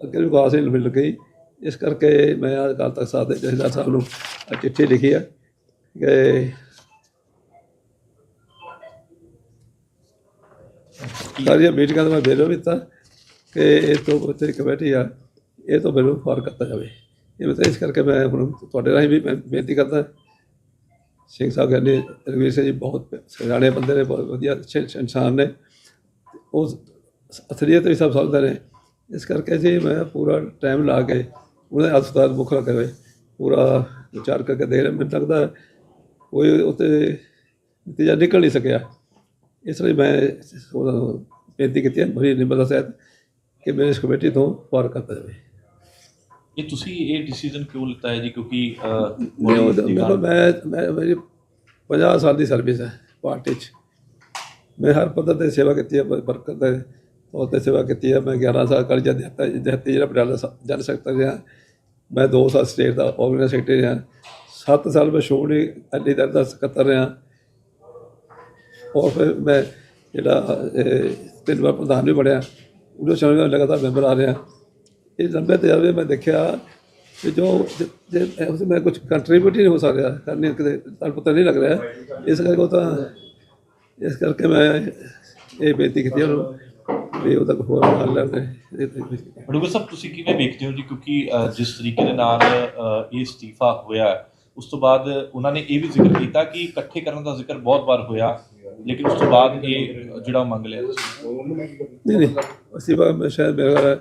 ਅੱਗੇ ਵਿਕਾਸ ਨਹੀਂ ਮਿਲ ਗਈ। ਇਸ ਕਰਕੇ ਮੈਂ ਅੱਜ ਕੱਲ੍ਹ ਤੱਕ ਸਾਹਿਬ ਦੇ ਜਥੇਦਾਰ ਸਾਹਿਬ ਨੂੰ ਚਿੱਠੀ ਲਿਖੀ ਹੈ ਕਿ ਸਾਰੀਆਂ ਮੀਟਿੰਗਾਂ ਦਾ ਮੈਂ ਬੇਰੋ ਦਿੱਤਾ। ਕਿ ਇਹ ਤੋਂ ਉੱਤੇ ਕਮੇਟੀ ਆ, ਇਹ ਤੋਂ ਮੈਨੂੰ ਫਾਰ ਕਰਤਾ ਜਾਵੇ। ਇਹ ਮੈਂ ਤਾਂ ਇਸ ਕਰਕੇ ਮੈਂ ਹੁਣ ਤੁਹਾਡੇ ਰਾਹੀਂ ਵੀ ਮੈਂ ਬੇਨਤੀ ਕਰਦਾ। ਸਿੰਘ ਸਾਹਿਬ ਕਹਿੰਦੇ ਰਵੀਰ ਸਿੰਘ ਜੀ ਬਹੁਤ ਸਿਆਣੇ ਬੰਦੇ ਨੇ, ਬਹੁਤ ਵਧੀਆ ਇਨਸਾਨ ਨੇ। ਉਹ ਅਸਲੀਅਤ ਵੀ ਸਭ ਸਮਝਦੇ ਨੇ। ਇਸ ਕਰਕੇ ਜੀ ਮੈਂ ਪੂਰਾ ਟਾਈਮ ਲਾ ਕੇ ਉਹਦੇ ਹਸਪਤਾਲ ਮੁੱਖ ਰੱਖੇ ਹੋਏ ਪੂਰਾ ਵਿਚਾਰ ਕਰਕੇ ਦੇ ਰਿਹਾ ਮੈਨੂੰ ਲੱਗਦਾ ਕੋਈ ਉੱਤੇ ਨਤੀਜਾ ਨਿਕਲ ਨਹੀਂ ਸਕਿਆ। ਇਸ ਲਈ ਮੈਂ ਉਹਦਾ ਬੇਨਤੀ ਕੀਤੀ ਹੈ, ਬੜੀ ਨਿਮਰਤਾ ਸਹਿਤ ਕਿ ਮੈਨੂੰ ਇਸ ਕਮੇਟੀ ਤੋਂ ਪਾਰ ਕਰਤਾ ਜਾਵੇ। ਇਹ ਤੁਸੀਂ ਇਹ ਡਿਸੀਜਨ ਕਿਉਂ ਲਿੱਤਾ ਹੈ ਜੀ? ਕਿਉਂਕਿ ਮੈਂ ਮੈਂ ਮੇਰੀ 50 ਸਾਲ ਦੀ ਸਰਵਿਸ ਹੈ ਪਾਰਟੀ 'ਚ। ਮੈਂ ਹਰ ਪੱਧਰ ਤੇ ਸੇਵਾ ਕੀਤੀ ਹੈ ਬਰਕਤ ਦੇ ਤੌਰ ਤੇ ਸੇਵਾ ਕੀਤੀ ਹੈ। ਮੈਂ 11 ਸਾਲ ਕਾਲਜ ਅਧਿਆਪਕ ਜਹਤੀ ਜਿਹੜਾ ਪਟਿਆਲਾ ਜਨ ਸਕੱਤਰ ਰਿਹਾ। ਮੈਂ 2 ਸਾਲ ਸਟੇਟ ਦਾ ਆਰਗੇਨਾਈਜ਼ਰ ਸੈਕਟਰੀ ਰਿਹਾ। 7 ਸਾਲ ਮੈਂ ਸ਼੍ਰੋਮਣੀ ਅਕਾਲੀ ਦਲ ਦਾ ਸਕੱਤਰ ਰਿਹਾ। ਔਰ ਫਿਰ ਮੈਂ ਜਿਹੜਾ ਤਿੰਨ ਵਾਰ ਪ੍ਰਧਾਨ ਵੀ ਬਣਿਆ। ਉਹਦੇ ਸਮੇਂ ਮੈਂ ਲਗਾਤਾਰ ਮੈਂਬਰ ਆ ਰਿਹਾ ਇਹ ਲੰਬੇ ਤਜਰਬੇ ਮੈਂ ਦੇਖਿਆ ਕਿ ਜੋ ਜੇ- ਉਸ ਮੈਂ ਕੁਝ ਕੰਟਰੀਬਿਊਟ ਹੀ ਨਹੀਂ ਹੋ ਸਕਿਆ ਕਰਨੇ ਕਿਤੇ ਤੁਹਾਨੂੰ ਪਤਾ ਨਹੀਂ ਲੱਗ ਰਿਹਾ। ਇਸ ਕਰਕੇ ਉਹ ਤਾਂ, ਇਸ ਕਰਕੇ ਮੈਂ ਇਹ ਬੇਨਤੀ ਕੀਤੀ ਉਹਨੂੰ ਵੀ ਉਹਦਾ ਕੋਈ ਹੋਰ ਹੱਲ ਲੈਣੇ ਅਡੂਗਾ ਸਾਹਿਬ, ਤੁਸੀਂ ਕਿਵੇਂ ਵੇਖਦੇ ਹੋ ਜੀ? ਕਿਉਂਕਿ ਜਿਸ ਤਰੀਕੇ ਦੇ ਨਾਲ ਇਹ ਅਸਤੀਫਾ ਹੋਇਆ, ਉਸ ਤੋਂ ਬਾਅਦ ਉਹਨਾਂ ਨੇ ਇਹ ਵੀ ਜ਼ਿਕਰ ਕੀਤਾ ਕਿ ਇਕੱਠੇ ਕਰਨ ਦਾ ਜ਼ਿਕਰ ਬਹੁਤ ਵਾਰ ਹੋਇਆ। ਲੇਕਿਨ ਉਸ ਤੋਂ ਬਾਅਦ ਇਹ ਜਿਹੜਾ ਮੰਗ ਲਿਆ। ਨਹੀਂ ਨਹੀਂ, ਅਸੀਂ ਬਾ ਸ਼ਾਇਦ ਮੇਰਾ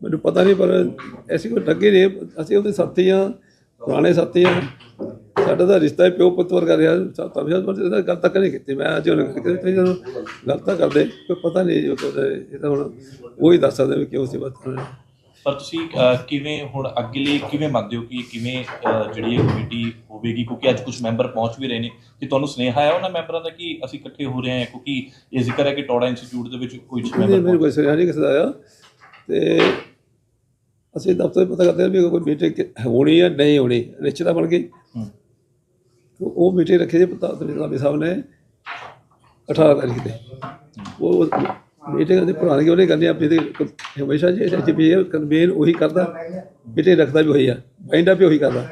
ਮੈਨੂੰ ਪਤਾ ਨਹੀਂ, ਪਰ ਐਸੀ ਕੋਈ ਲੱਗੇ ਨਹੀਂ ਅਸੀਂ ਉਹਦੇ ਸਾਥੀ ਹਾਂ, ਪੁਰਾਣੇ ਸਾਥੀ ਹਾਂ। ਸਾਡਾ ਤਾਂ ਰਿਸ਼ਤਾ ਹੀ ਪਿਓ ਪੁੱਤ ਵਰਗਾ ਰਿਹਾ। ਤਾਂ ਵੀ ਉਹਦਾ ਗੱਲ ਤੱਕ ਨਹੀਂ ਕੀਤੀ। ਮੈਂ ਅੱਜ ਉਹਨਾਂ ਕਿ ਜਦੋਂ ਗੱਲ ਤਾਂ ਕਰਦੇ, ਕੋਈ ਪਤਾ ਨਹੀਂ ਜੋ ਇਹ ਤਾਂ ਹੁਣ ਉਹ ਹੀ ਦੱਸ ਸਕਦੇ ਵੀ ਕਿਉਂ ਸੀ ਬਾਤ ਪਰ ਤੁਸੀਂ ਅਹ, ਕਿਵੇਂ ਹੁਣ ਅੱਗੇ ਲਈ ਕਿਵੇਂ ਮੰਨਦੇ ਹੋ ਕਿ ਕਿਵੇਂ ਅਹ, ਜਿਹੜੀ ਇਹ ਕਮੇਟੀ ਹੋਵੇਗੀ? ਕਿਉਂਕਿ ਅੱਜ ਕੁਝ ਮੈਂਬਰ ਪਹੁੰਚ ਵੀ ਰਹੇ ਨੇ ਕਿ ਤੁਹਾਨੂੰ ਸੁਨੇਹਾ ਆਇਆ ਉਹਨਾਂ ਮੈਂਬਰਾਂ ਦਾ ਕਿ ਅਸੀਂ ਇਕੱਠੇ ਹੋ ਰਹੇ ਹਾਂ ਕਿਉਂਕਿ ਇਹ ਜ਼ਿਕਰ ਹੈ ਕਿ ਟੋੜਾ ਇੰਸਟੀਚਿਊਟ ਦੇ ਵਿੱਚ ਕੁਝ ਨਹੀਂ ਮੈਂਬਰ ਮੈਨੂੰ ਕੋਈ ਸੁਣਿਆ ਨਹੀਂ ਕਿਸੇ ਦਾ ਆਇਆ। ਤੇ ਅਸੀਂ ਦਫ਼ਤਰ ਪਤਾ ਕਰਦੇ ਹਾਂ ਵੀ ਕੋਈ ਮੀਟਿੰਗ ਹੋਣੀ ਹੈ ਨਹੀਂ ਹੋਣੀ ਰਿਸ਼ਤਾ ਬਣ ਗਈ ਹੂੰ। ਤੇ ਉਹ ਮੀਟਿੰਗ ਰੱਖੀ ਜੀ ਪਤਾ ਸਾਹਿਬ ਨੇ 18 ਤਾਰੀਖ ਤੇ। ਉਹ ਮੀਟਿੰਗ ਦੇ ਪੁਰਾਣੀ ਉਹਨੇ ਕਰਨੀ ਆਪਣੀ ਤੇ ਹਮੇਸ਼ਾ ਜੀ ਵੀ ਇਹ ਕਨਵੀਨ ਉਹੀ ਕਰਦਾ ਮੀਟਿੰਗ ਰੱਖਦਾ ਵੀ ਉਹੀ ਆ ਬਾਈਂਡਾ ਵੀ ਉਹੀ ਕਰਦਾ।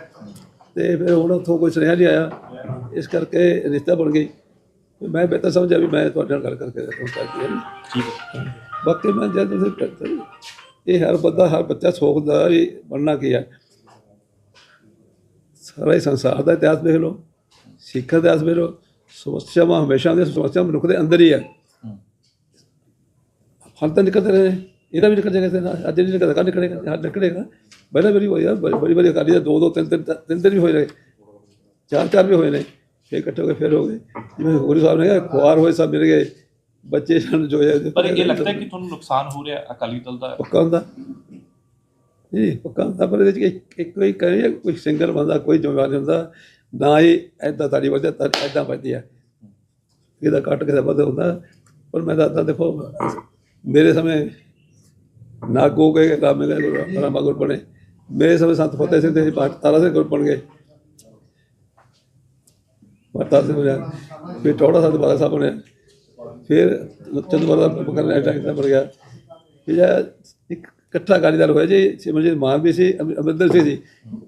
ਤੇ ਫਿਰ ਹੁਣ ਉੱਥੋਂ ਕੋਈ ਸੁਨੇਹਾ ਨਹੀਂ ਆਇਆ ਇਸ ਕਰਕੇ ਰਿਸ਼ਤਾ ਬਣ ਗਈ। ਮੈਂ ਬਿਹਤਰ ਸਮਝਿਆ ਵੀ ਮੈਂ ਤੁਹਾਡੇ ਨਾਲ ਗੱਲ ਕਰਕੇ ਠੀਕ ਹੈ। ਬਾਕੀ ਮੈਂ ਜਦ ਤੁਸੀਂ ਕਰਦੇ ਇਹ ਹਰ ਬੰਦਾ ਹਰ ਬੱਚਾ ਸੋਚਦਾ ਵੀ ਬਣਨਾ ਕੀ ਹੈ ਸਾਰਾ ਹੀ ਸੰਸਾਰ ਦਾ ਇਤਿਹਾਸ ਦੇਖ ਲਓ ਸਿੱਖ ਦਾ ਇਤਿਹਾਸ ਦੇਖ ਲਓ ਸਮੱਸਿਆਵਾਂ ਹਮੇਸ਼ਾ ਦੇ ਸਮੱਸਿਆ ਮਨੁੱਖ ਦੇ ਅੰਦਰ ਹੈ ਹੂੰ। ਹਲ ਤਾਂ ਨਿਕਲਦੇ ਰਹੇ। ਇਹਦਾ ਵੀ ਨਿਕਲ ਜਾਏਗਾ ਅੱਜ ਨਹੀਂ ਨਿਕਲਦਾ ਕੱਲ੍ਹ ਨਿਕਲੇਗਾ ਹਰ ਨਿਕਲੇਗਾ ਪਹਿਲਾਂ ਵਾਰੀ ਹੋਇਆ ਬੜੀ ਬੜੀ ਬੜੀ ਅਕਾਲੀ ਦਾ ਦੋ ਦੋ ਤਿੰਨ ਤਿੰਨ ਤਿੰਨ ਦਿਨ ਵੀ ਹੋਏ ਨੇ ਚਾਰ ਚਾਰ ਵੀ ਹੋਏ ਨੇ ਫਿਰ ਇਕੱਠੇ ਹੋ ਕੇ ਫਿਰ ਹੋ ਗਏ ਜਿਵੇਂ ਗੁਰੂ ਸਾਹਿਬ ਨੇ ਕਿਹਾ ਖੁਆਰ ਹੋਏ ਸਭ ਮਿਲ ਗਏ ਬੱਚੇ ਸਨ ਜੋ ਹੈ ਪਰ ਇਹ ਲੱਗਦਾ ਕਿ ਤੁਹਾਨੂੰ ਨੁਕਸਾਨ ਹੋ ਰਿਹਾ ਅਕਾਲੀ ਦਲ ਦਾ ਪੱਕਾ ਹੁੰਦਾ ਨਹੀਂ ਪੱਕਾ ਹੁੰਦਾ ਪਰ ਇਹਦੇ ਚ ਇੱਕ- ਇੱਕ ਕੋਈ ਕਹੇ ਕੋਈ ਸਿੰਗਲ ਬੰਦਾ ਕੋਈ ਜ਼ਿੰਮੇਵਾਰ ਨਹੀਂ ਹੁੰਦਾ ਨਾ ਹੀ ਐਦਾਂ ਤਾੜੀ ਵਜਦਾ ਤਾਂ ਐਦਾਂ ਵੱਜਦੀ ਹੈ ਇਹਦਾ ਕੱਟ ਕੇ ਦਾ ਵੱਧ ਹੁੰਦਾ ਪਰ ਮੈਂ ਦੱਸਦਾ ਦੇਖੋ ਮੇਰੇ ਸਮੇਂ ਨਾਗੋ ਕੇ ਰਾਮੇ ਦੇ ਗੁਰੂ ਰਾਮਾ ਗੁਰ ਬਣੇ। ਮੇਰੇ ਸਮੇਂ ਸੰਤ ਫਤਿਹ ਸਿੰਘ ਦੇ ਬਾਤ ਤਾਰਾ ਸਿੰਘ ਗੁਰ ਬਣ ਗਏ। ਮਾਤਾ ਸਿੰਘ ਬਣਿਆ, ਫਿਰ ਟੋੜਾ ਸਾਹਿਬ ਬਾਬਾ ਸਾਹਿਬ ਬਣਿਆ। ਫਿਰ ਚੰਦੂਮਾਰ ਦਾ ਬਕਰਨਾ ਗਿਆ। ਇੱਕ ਇਕੱਠਾ ਅਕਾਲੀ ਹੋਇਆ ਜੀ ਸਿਮਰਜੀਤ ਮਾਨ ਵੀ ਸੀ ਅਮਰਿੰਦਰ ਸਿੰਘ ਜੀ।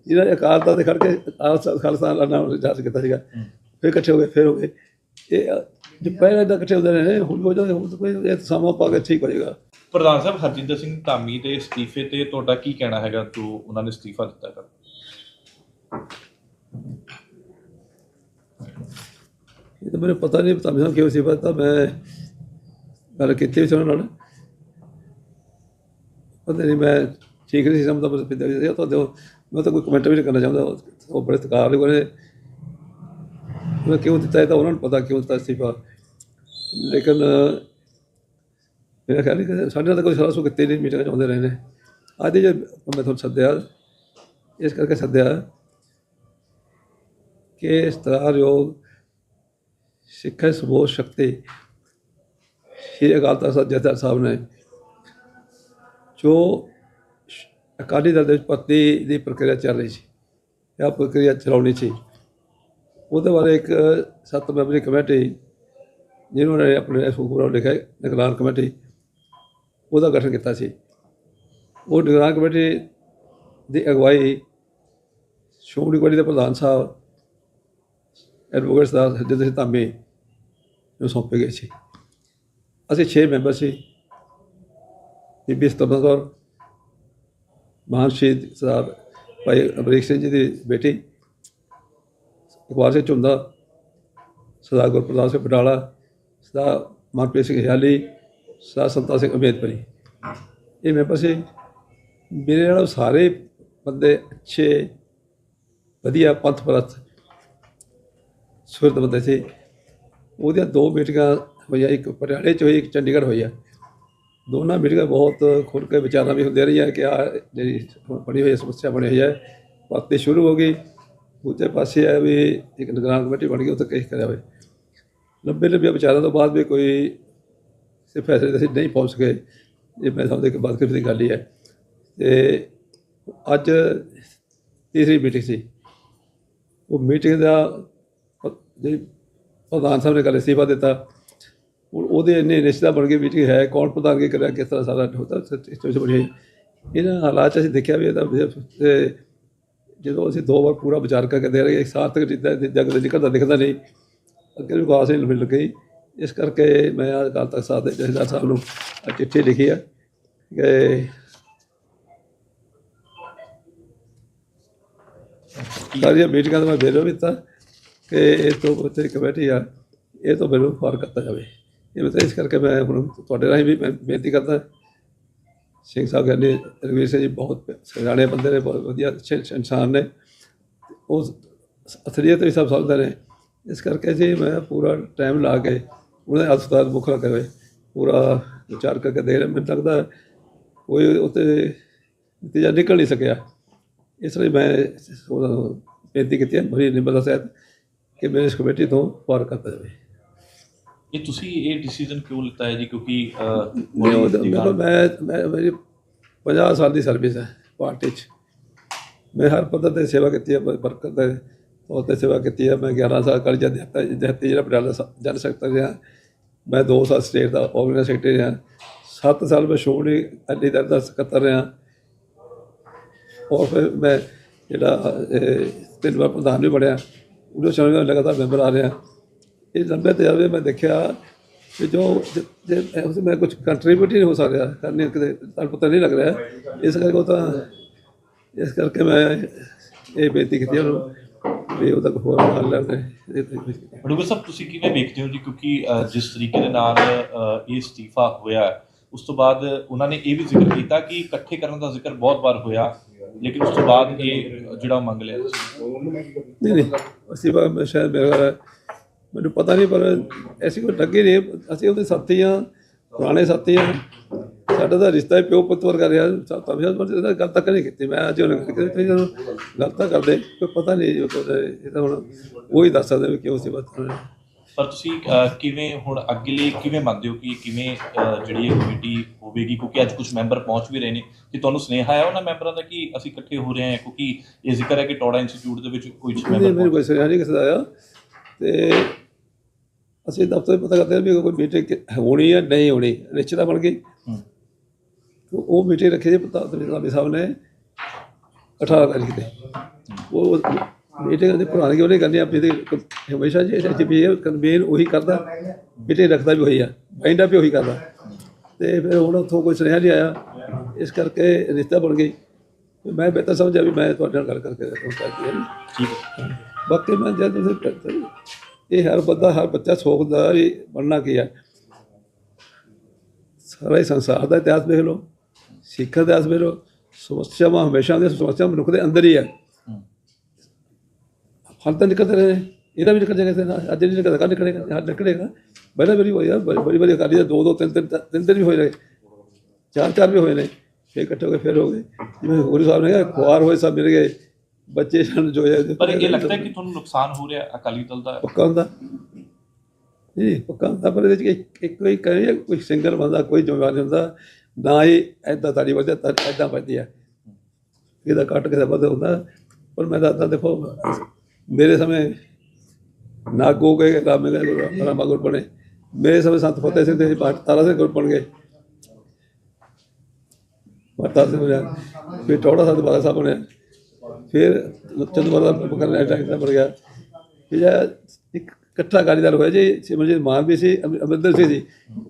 ਜਿਹਨਾਂ ਨੇ ਅਕਾਲ ਤਖਤ ਤੇ ਖੜ ਕੇ ਆਹ ਖਾਲਸਾ ਦਾ ਨਾਮ ਜਾਸ ਕੀਤਾ ਸੀਗਾ। ਫਿਰ ਇਕੱਠੇ ਹੋ ਗਏ, ਫਿਰ ਹੋ ਗਏ। ਇਹ ਜੇ ਪਹਿਲਾਂ ਇਦਾਂ ਇਕੱਠੇ ਹੁੰਦੇ ਰਹੇ ਹੁਣ ਹੋ ਜਾਂਦੇ ਹੁਣ ਤਾਂ ਕੋਈ ਇਹ ਸਮਾਂ ਪਾ ਕੇ ਠੀਕ ਹੋ ਜਾਏਗਾ ਪ੍ਰਧਾਨ ਸਾਹਿਬ ਹਰਜਿੰਦਰ ਸਿੰਘ ਧਾਮੀ ਦੇ ਅਸਤੀਫੇ ਤੇ ਤੁਹਾਡਾ ਕੀ ਕਹਿਣਾ ਹੈਗਾ ਜੋ ਉਹਨਾਂ ਨੇ ਅਸਤੀਫਾ ਦਿੱਤਾ ਹੈ ਇਹ ਤਾਂ ਮੈਨੂੰ ਪਤਾ ਨਹੀਂ ਪਤਾ ਮੈਨੂੰ ਕਿਉਂ ਸੀ ਪਤਾ ਮੈਂ ਗੱਲ ਕੀਤੀ ਸੀ ਉਹਨਾਂ ਨਾਲ। ਪਤਾ ਨਹੀਂ ਮੈਂ ਠੀਕ ਨਹੀਂ ਸੀ ਸਮਝਦਾ ਪਿੱਛੇ ਸੀ ਤਾਂ ਮੈਂ ਤਾਂ ਕੋਈ ਕਮੈਂਟ ਵੀ ਨਹੀਂ ਕਰਨਾ ਚਾਹੁੰਦਾ ਉਹ- ਬੜੇ ਸਤਿਕਾਰ ਦੇ ਕੋਲੇ ਕਿਉਂ ਦਿੱਤਾ ਇਹ ਤਾਂ ਉਹਨਾਂ ਨੂੰ ਪਤਾ ਕਿਉਂ ਦਿੱਤਾ ਅਸਤੀਫਾ। ਲੇਕਿਨ, ਮੇਰਾ ਖਿਆਲ ਹੈ ਸਾਡੇ ਨਾਲ ਤਾਂ ਕੋਈ ਸਲਾਹ ਸੋ ਕਿਤੇ ਮੀਟਿੰਗ ਚਾਹੁੰਦੇ ਰਹੇ ਨੇ। ਅੱਜ ਜੇ ਮੈਂ ਤੁਹਾਨੂੰ ਸੱਦਿਆ, ਇਸ ਕਰਕੇ ਸੱਦਿਆ ਕਿ ਸਤਿਕਾਰਯੋਗ ਸਿੱਖਿਆ ਸਬੋਧ ਸ਼ਕਤੀ ਸ਼੍ਰੀ ਅਕਾਲ ਤਖਤ ਸਾਹਿਬ ਜਥੇਦਾਰ ਸਾਹਿਬ ਨੇ, ਜੋ ਅਕਾਲੀ ਦਲ ਦੇ ਵਿੱਚ ਭਰਤੀ ਦੀ ਪ੍ਰਕਿਰਿਆ ਚੱਲ ਰਹੀ ਸੀ ਇਹ ਪ੍ਰਕਿਰਿਆ ਚਲਾਉਣੀ ਸੀ। ਉਹਦੇ ਬਾਰੇ ਇੱਕ ਸੱਤ ਮੈਂਬਰੀ ਕਮੇਟੀ ਜਿਹਨਾਂ ਨੇ ਆਪਣੇ ਹੁਕਮਰਾਨ ਲਿਖਿਆ, ਨਿਗਰਾਨ ਕਮੇਟੀ, ਉਹਦਾ ਗਠਨ ਕੀਤਾ ਸੀ। ਉਹ ਨਿਗਰਾਨ ਕਮੇਟੀ ਦੀ ਅਗਵਾਈ ਸ਼੍ਰੋਮਣੀ ਕਮੇਟੀ ਦੇ ਪ੍ਰਧਾਨ ਸਾਹਿਬ ਐਡਵੋਕੇਟ ਸਾਹਿਬ ਹਰਜਿੰਦਰ ਸਿੰਘ ਧਾਮੀ ਨੂੰ ਸੌਂਪੇ ਗਏ ਸੀ। ਅਸੀਂ 6 ਮੈਂਬਰ ਸੀ। ਬੀਬੀ ਸਤੰਬਰ ਕੌਰ, ਮਹਾਨ ਸ਼ਹੀਦ ਸਾਹਿਬ ਭਾਈ ਅਮਰੀਕ ਸਿੰਘ ਜੀ ਦੀ ਬੇਟੀ ਇਕਬਾਲ ਸਿੰਘ ਝੁੰਦਾ, ਸਰਦਾਰ ਗੁਰਪ੍ਰਸਾਦ ਸਿੰਘ ਬਟਾਲਾ ਸਰਦਾਰ ਮਨਪ੍ਰੀਤ ਸਿੰਘ ਹਿਆਲੀ ਸਰਦਾਰ ਸੰਤਾ ਸਿੰਘ ਅਮੇਦਪੁਰੀ ਇਹ ਮੈਂਬਰ ਸੀ ਮੇਰੇ ਨਾਲ ਸਾਰੇ ਬੰਦੇ ਅੱਛੇ, ਵਧੀਆ ਪੰਥ ਪ੍ਰਸਤ ਸੁਰਤ ਬੰਦੇ ਸੀ। ਉਹਦੀਆਂ ਦੋ ਮੀਟਿੰਗਾਂ ਹੋਈਆਂ, ਇੱਕ ਪਟਿਆਲੇ 'ਚ ਹੋਈ, ਇੱਕ ਚੰਡੀਗੜ੍ਹ ਹੋਈ ਆ। ਦੋਨਾਂ ਮੀਟਿੰਗਾਂ ਬਹੁਤ ਖੁੱਲ ਕੇ ਵਿਚਾਰਾਂ ਵੀ ਹੁੰਦੀਆਂ ਰਹੀਆਂ ਕਿ ਆ ਜਿਹੜੀ ਬਣੀ ਹੋਈ ਸਮੱਸਿਆ ਬਣੀ ਹੋਈ ਹੈ ਪਾਤੇ ਸ਼ੁਰੂ ਹੋ ਗਈ ਦੂਜੇ ਪਾਸੇ ਆ ਵੀ ਇੱਕ ਨਿਗਰਾਨ ਕਮੇਟੀ ਬਣ ਗਈ, ਉੱਥੇ ਕੇਸ ਕਰਿਆ ਹੋਵੇ। ਲੰਬੇ ਲੰਬੇ ਵਿਚਾਰਾਂ ਤੋਂ ਬਾਅਦ ਵੀ ਕੋਈ ਸੇ ਫੈਸਲੇ ਤੇ ਅਸੀਂ ਨਹੀਂ ਪਹੁੰਚ ਸਕੇ, ਇਹ ਮੈਂ ਸਮਝਦਾ ਕਿ ਬਦਕਿਸਮਤੀ ਦੀ ਗੱਲ ਹੀ ਹੈ। ਤੇ ਅੱਜ ਤੀਸਰੀ ਮੀਟਿੰਗ ਸੀ। ਉਹ ਮੀਟਿੰਗ ਦਾ ਜਿਹੜੀ ਪ੍ਰਧਾਨ ਸਾਹਿਬ ਨੇ ਕੱਲ੍ਹ ਅਸਤੀਫਾ ਦਿੱਤਾ। ਹੁਣ ਉਹਦੇ ਇੰਨੇ ਨਿਸ਼ਚਿਤਾ ਬਣ ਗਈ ਮੀਟਿੰਗ ਹੈ, ਕੌਣ ਪ੍ਰਧਾਨਗੀ ਕਰਿਆ, ਕਿਸ ਤਰ੍ਹਾਂ ਸਾਰਾ ਹੁੰਦਾ ਸਿਸਟਮ ਬਣੀ ਹੋਈ ਇਹਨਾਂ ਹਾਲਾਤ 'ਚ ਅਸੀਂ ਦੇਖਿਆ ਵੀ ਇਹਦਾ ਜਦੋਂ ਅਸੀਂ ਦੋ ਵਾਰ ਪੂਰਾ ਵਿਚਾਰ ਕਰਕੇ ਦੇ ਰਹੇ ਸਾਰਥਕ ਜਿੱਦਾਂ ਜਗ ਦੇ ਨਿਕਲਦਾ ਦਿਖਦਾ ਨਹੀਂ। ਅੱਗੇ ਵੀ ਖਾਸ ਨਹੀਂ ਮਿਲ ਗਈ। ਇਸ ਕਰਕੇ ਮੈਂ ਅੱਜ ਕੱਲ੍ਹ ਤੱਕ ਸਾਥ ਦੇ ਜਥੇਦਾਰ ਸਾਹਿਬ ਨੂੰ ਚਿੱਠੀ ਲਿਖੀ ਹੈ ਕਿ ਸਾਰੀਆਂ ਮੀਟਿੰਗਾਂ ਦਾ ਮੈਂ ਬੇਰੋ ਦਿੱਤਾ ਕਿ ਇਹ ਤੋਂ ਉੱਤੇ ਕਮੇਟੀ ਆ, ਇਹ ਤੋਂ ਮੈਨੂੰ ਫ਼ਰਕ ਕਰਤਾ ਜਾਵੇ। ਇਹ ਮਤਲਬ ਇਸ ਕਰਕੇ ਮੈਂ ਹੁਣ ਤੁਹਾਡੇ ਰਾਹੀਂ ਵੀ ਬੇਨਤੀ ਕਰਦਾ ਸਿੰਘ ਸਾਹਿਬ ਕਹਿੰਦੇ ਰਵੀਰ ਸਿੰਘ ਜੀ ਬਹੁਤ ਸਿਆਣੇ ਬੰਦੇ ਨੇ, ਬਹੁਤ ਵਧੀਆ ਅੱਛੇ ਇਨਸਾਨ ਨੇ। ਉਹ ਅਸਲੀਅਤ ਵੀ ਸਭ ਸਮਝਦੇ ਨੇ। ਇਸ ਕਰਕੇ ਜੀ ਮੈਂ ਪੂਰਾ ਟਾਈਮ ਲਾ ਕੇ ਉਹਦੇ ਹਸਪਤਾਲ ਮੁਖਰਾ ਕਰੇ। ਪੂਰਾ ਵਿਚਾਰ ਕਰਕੇ ਦੇ ਰਿਹਾ ਮੈਨੂੰ ਲੱਗਦਾ ਕੋਈ ਉੱਤੇ ਨਤੀਜਾ ਨਿਕਲ ਨਹੀਂ ਸਕਿਆ। ਇਸ ਲਈ ਮੈਂ ਬੇਨਤੀ ਕੀਤੀ ਹੈ, ਬੜੀ ਨਿਮਰਤਾ ਸਹਿਤ ਕਿ ਮੈਨੂੰ ਇਸ ਕਮੇਟੀ ਤੋਂ ਪਾਰ ਕਰਤਾ ਜਾਵੇ। ਇਹ ਤੁਸੀਂ ਇਹ ਡਿਸੀਜਨ ਕਿਉਂ ਲਿੱਤਾ ਹੈ ਜੀ? ਕਿਉਂਕਿ ਮੈਂ ਮੈਂ ਮੇਰੀ 50 ਸਾਲ ਦੀ ਸਰਵਿਸ ਹੈ ਪਾਰਟੀ 'ਚ। ਮੈਂ ਹਰ ਪੱਧਰ ਤੇ ਸੇਵਾ ਕੀਤੀ ਹੈ ਬਰਕਤ ਦੇ ਤੌਰ ਤੇ ਸੇਵਾ ਕੀਤੀ ਹੈ। ਮੈਂ 11 ਸਾਲ ਕਾਲਜ ਅਧਿਆਪਕ ਜਹਤੀ ਜਿਹੜਾ ਪਟਿਆਲਾ ਜਨ ਸਕੱਤਰ ਰਿਹਾ। ਮੈਂ 2 ਸਾਲ ਸਟੇਟ ਦਾ ਆਰਗੇਨਾਈਜ਼ਰ ਸੈਕਟਰੀ ਰਿਹਾ। 7 ਸਾਲ ਮੈਂ ਅਕਾਲੀ ਦਲ ਦਾ ਸਕੱਤਰ ਰਿਹਾ। ਔਰ ਫਿਰ ਮੈਂ ਜਿਹੜਾ ਤਿੰਨ ਵਾਰ ਪ੍ਰਧਾਨ ਵੀ ਬਣਿਆ। ਉਹਦੇ ਮੈਂ ਲਗਾਤਾਰ ਮੈਂਬਰ ਆ ਰਿਹਾ। ਇਹ ਲੰਬੇ ਤਜਰਬੇ ਮੈਂ ਦੇਖਿਆ ਕਿ ਜੋ ਜ- ਉਸ ਮੈਂ ਕੁਝ ਕੰਟਰੀਬਿਊਟ ਹੀ ਨਹੀਂ ਹੋ ਸਕਦਾ ਕਰਨੇ ਕਿਤੇ ਤੁਹਾਨੂੰ ਪਤਾ ਨਹੀਂ ਲੱਗ ਰਿਹਾ। ਇਸ ਕਰਕੇ ਉਹ ਤਾਂ ਇਸ ਕਰਕੇ ਮੈਂ ਇਹ ਬੇਨਤੀ ਕੀਤੀ ਉਹਨੂੰ ਵੀ ਉਹਦਾ ਕੋਈ ਹੋਰ ਹੱਲ ਲੈਣੇ ਅਡੂਗਾ ਸਾਹਿਬ ਤੁਸੀਂ ਕਿਵੇਂ ਵੇਖਦੇ ਹੋ ਜੀ? ਕਿਉਂਕਿ ਜਿਸ ਤਰੀਕੇ ਦੇ ਨਾਲ ਇਹ ਇਸਤੀਫਾ ਹੋਇਆ ਉਸ ਤੋਂ ਬਾਅਦ ਉਹਨਾਂ ਨੇ ਇਹ ਵੀ ਜ਼ਿਕਰ ਕੀਤਾ ਕਿ ਇਕੱਠੇ ਕਰਨ ਦਾ ਜ਼ਿਕਰ ਬਹੁਤ ਵਾਰ ਹੋਇਆ ਲੇਕਿਨ ਉਸ ਤੋਂ ਬਾਅਦ ਇਹ ਜਿਹੜਾ ਮੰਗ ਲਿਆ ਨਹੀਂ ਨਹੀਂ ਅਸੀਂ ਸ਼ਾਇਦ ਮੇਰਾ ਮੈਨੂੰ ਪਤਾ ਨਹੀਂ ਪਰ ਐਸੀ ਕੋਈ ਲੱਗੀ ਨਹੀਂ। ਅਸੀਂ ਉਹਦੇ ਸਾਥੀ ਹਾਂ ਪੁਰਾਣੇ ਸਾਥੀ ਹਾਂ। ਸਾਡਾ ਤਾਂ ਰਿਸ਼ਤਾ ਹੀ ਪਿਓ ਪੁੱਤ ਵਰਗਾ ਰਿਹਾ। ਸਾਤਾ ਵੀ ਇਹਦਾ ਗੱਲ ਤੱਕ ਨਹੀਂ ਕੀਤੀ। ਮੈਂ ਅੱਜ ਉਹਨਾਂ ਕਿਤੇ ਤੁਸੀਂ ਜਦੋਂ ਗੱਲ ਤਾਂ ਕਰਦੇ ਕੋਈ ਪਤਾ ਨਹੀਂ ਜੋ ਇਹ ਤਾਂ ਹੁਣ ਉਹ ਹੀ ਦੱਸ ਸਕਦੇ ਕਿਉਂ ਸੀ ਬਸ ਪਰ ਤੁਸੀਂ ਕਿਵੇਂ ਹੁਣ ਅੱਗੇ ਲਈ ਕਿਵੇਂ ਮੰਨਦੇ ਹੋ ਕਿ ਕਿਵੇਂ ਜਿਹੜੀ ਇਹ ਕਮੇਟੀ ਹੋਵੇਗੀ? ਕਿਉਂਕਿ ਅੱਜ ਕੁਝ ਮੈਂਬਰ ਪਹੁੰਚ ਵੀ ਰਹੇ ਨੇ। ਕਿ ਤੁਹਾਨੂੰ ਸੁਨੇਹਾ ਆਇਆ ਉਹਨਾਂ ਮੈਂਬਰਾਂ ਦਾ ਕਿ ਅਸੀਂ ਇਕੱਠੇ ਹੋ ਰਹੇ ਹਾਂ? ਕਿਉਂਕਿ ਇਹ ਜ਼ਿਕਰ ਹੈ ਕਿ ਟੋੜਾ ਇੰਸਟੀਚਿਊਟ ਦੇ ਵਿੱਚ ਕੁਝ ਨਹੀਂ ਮੈਂਬਰ ਕੋਈ ਸੁਨੇਹਾ ਨਹੀਂ ਕਿਸੇ ਦਾ ਆਇਆ। ਤੇ ਅਸੀਂ ਦਫ਼ਤਰ ਪਤਾ ਕਰਦੇ ਹਾਂ ਵੀ ਕੋਈ ਮੀਟਿੰਗ ਹੋਣੀ ਹੈ ਨਹੀਂ ਹੋਣੀ ਰਿਸ਼ਤਾ ਬਣ ਗਈ। ਉਹ ਮੀਟਿੰਗ ਰੱਖੀ ਸੀ ਪ੍ਰਤਾਪ ਸਿੰਘ ਸਾਹਿਬ ਸਾਹਿਬ ਨੇ 18 ਤਾਰੀਖ ਤੇ ਉਹ ਮੀਟਿੰਗ ਦੇ ਪ੍ਰਧਾਨਗੀ ਉਹਨੇ ਕਰਨੀ ਆਪਣੀ ਤੇ ਹਮੇਸ਼ਾ ਜੇ ਜੇ ਇਹ ਕਨਵੀਨ ਉਹੀ ਕਰਦਾ। ਮੀਟਿੰਗ ਰੱਖਦਾ ਵੀ ਉਹੀ ਆ। ਬਾਈਂਡ ਅਪ ਵੀ ਉਹੀ ਕਰਦਾ। ਤੇ ਫਿਰ ਹੁਣ ਉੱਥੋਂ ਕੋਈ ਸੁਨੇਹਾ ਨਹੀਂ ਆਇਆ। ਇਸ ਕਰਕੇ ਰਿਸ਼ਤਾ ਬਣ ਗਈ। ਮੈਂ ਬਿਹਤਰ ਸਮਝਿਆ ਵੀ ਮੈਂ ਤੁਹਾਡੇ ਨਾਲ ਗੱਲ ਕਰਕੇ ਹਾਂ ਠੀਕ ਹੈ। ਬਾਕੀ ਮੈਂ ਜਦ ਤੁਸੀਂ ਕਰਦੇ ਇਹ ਹਰ ਬੰਦਾ ਹਰ ਬੱਚਾ ਸੋਚਦਾ ਵੀ ਬਣਨਾ ਕੀ ਹੈ ਸਾਰਾ ਹੀ ਸੰਸਾਰ ਦਾ ਇਤਿਹਾਸ ਦੇਖ ਲਓ ਸਿੱਖ ਦਾ ਇਤਿਹਾਸ ਦੇਖ ਲਓ ਸਮੱਸਿਆਵਾਂ ਹਮੇਸ਼ਾ ਦੇ ਸਮੱਸਿਆ ਮਨੁੱਖ ਦੇ ਅੰਦਰ ਹੀ ਹੈ ਹੂੰ। ਹਲ ਤਾਂ ਨਿਕਲਦੇ ਰਹੇ। ਇਹਦਾ ਵੀ ਨਿਕਲ ਜਾਏਗਾ। ਅੱਜ ਨਹੀਂ ਨਿਕਲਦਾ ਕੱਲ੍ਹ ਨਿਕਲੇਗਾ ਹਾਂ ਨਿਕਲੇਗਾ ਪਹਿਲਾਂ ਵਾਰੀ ਹੋਇਆ ਬੜੀ ਬੜੀ ਅਕਾਲੀ ਦੇ ਦੋ ਦੋ ਤਿੰਨ ਤਿੰਨ ਤਿੰਨ ਦਿਨ ਵੀ ਹੋਏ ਨੇ ਚਾਰ ਚਾਰ ਵੀ ਹੋਏ ਨੇ ਫਿਰ ਇਕੱਠੇ ਹੋ ਕੇ ਫਿਰ ਹੋ ਗਏ ਜਿਵੇਂ ਗੁਰੂ ਸਾਹਿਬ ਨੇ ਕਿਹਾ ਖੁਆਰ ਹੋਏ ਸਭ ਮਿਲ ਗਏ ਬੱਚੇ ਸਨ ਜੋ ਹੈ ਪਰ ਇਹ ਲੱਗਦਾ ਹੈ ਕਿ ਤੁਹਾਨੂੰ ਨੁਕਸਾਨ ਹੋ ਰਿਹਾ ਅਕਾਲੀ ਦਲ ਦਾ। ਪੱਕਾ ਹੁੰਦਾ। ਜੀ ਪੱਕਾ ਹੁੰਦਾ ਪਰ ਇਹਦੇ ਵਿੱਚ ਇੱਕ- ਕੋਈ ਕਹੇ ਕੋਈ ਸਿੰਗਲ ਬੰਦਾ ਕੋਈ ਜ਼ਿੰਮੇਵਾਰ ਨਹੀਂ ਹੁੰਦਾ ਨਾ ਹੀ ਐਦਾਂ ਤਾੜੀ ਵੱਜਦਾ ਐਦਾਂ ਵੱਜਦੀ ਹੈ ਇਹਦਾ ਕੱਟ ਕੇ ਵੱਧ ਹੁੰਦਾ ਪਰ ਮੈਂ ਦੱਸਦਾ ਦੇਖੋ ਮੇਰੇ ਸਮੇਂ ਨਾਗੋ ਕੇ ਰਾਮੇ ਦੇ ਰਾਮਾ ਗੁਰ ਬਣੇ। ਮੇਰੇ ਸਮੇਂ ਸੰਤ ਫਤਿਹ ਸਿੰਘ ਦੇ ਪਾਠ ਤਾਰਾ ਸਿੰਘ ਗੁਰ ਬਣ ਗਏ। ਮਾਤਾ ਸਿੰਘ ਫਿਰ ਟੋੜਾ ਸਾਹਿਬ ਬਾਲਾ ਸਾਹਿਬ ਬਣਿਆ। ਫਿਰ ਚੰਦੂਮਾਰ ਦਾ ਅਟੈਕ ਦਾ ਬਣ ਗਿਆ। ਫਿਰ ਇੱਕ ਇਕੱਠਾ ਕਾਰੀਦਾਰ ਹੋਇਆ ਜੀ ਸਿਮਰਜੀਤ ਮਾਨ ਵੀ ਸੀ ਅਮਰਿੰਦਰ ਸਿੰਘ ਸੀ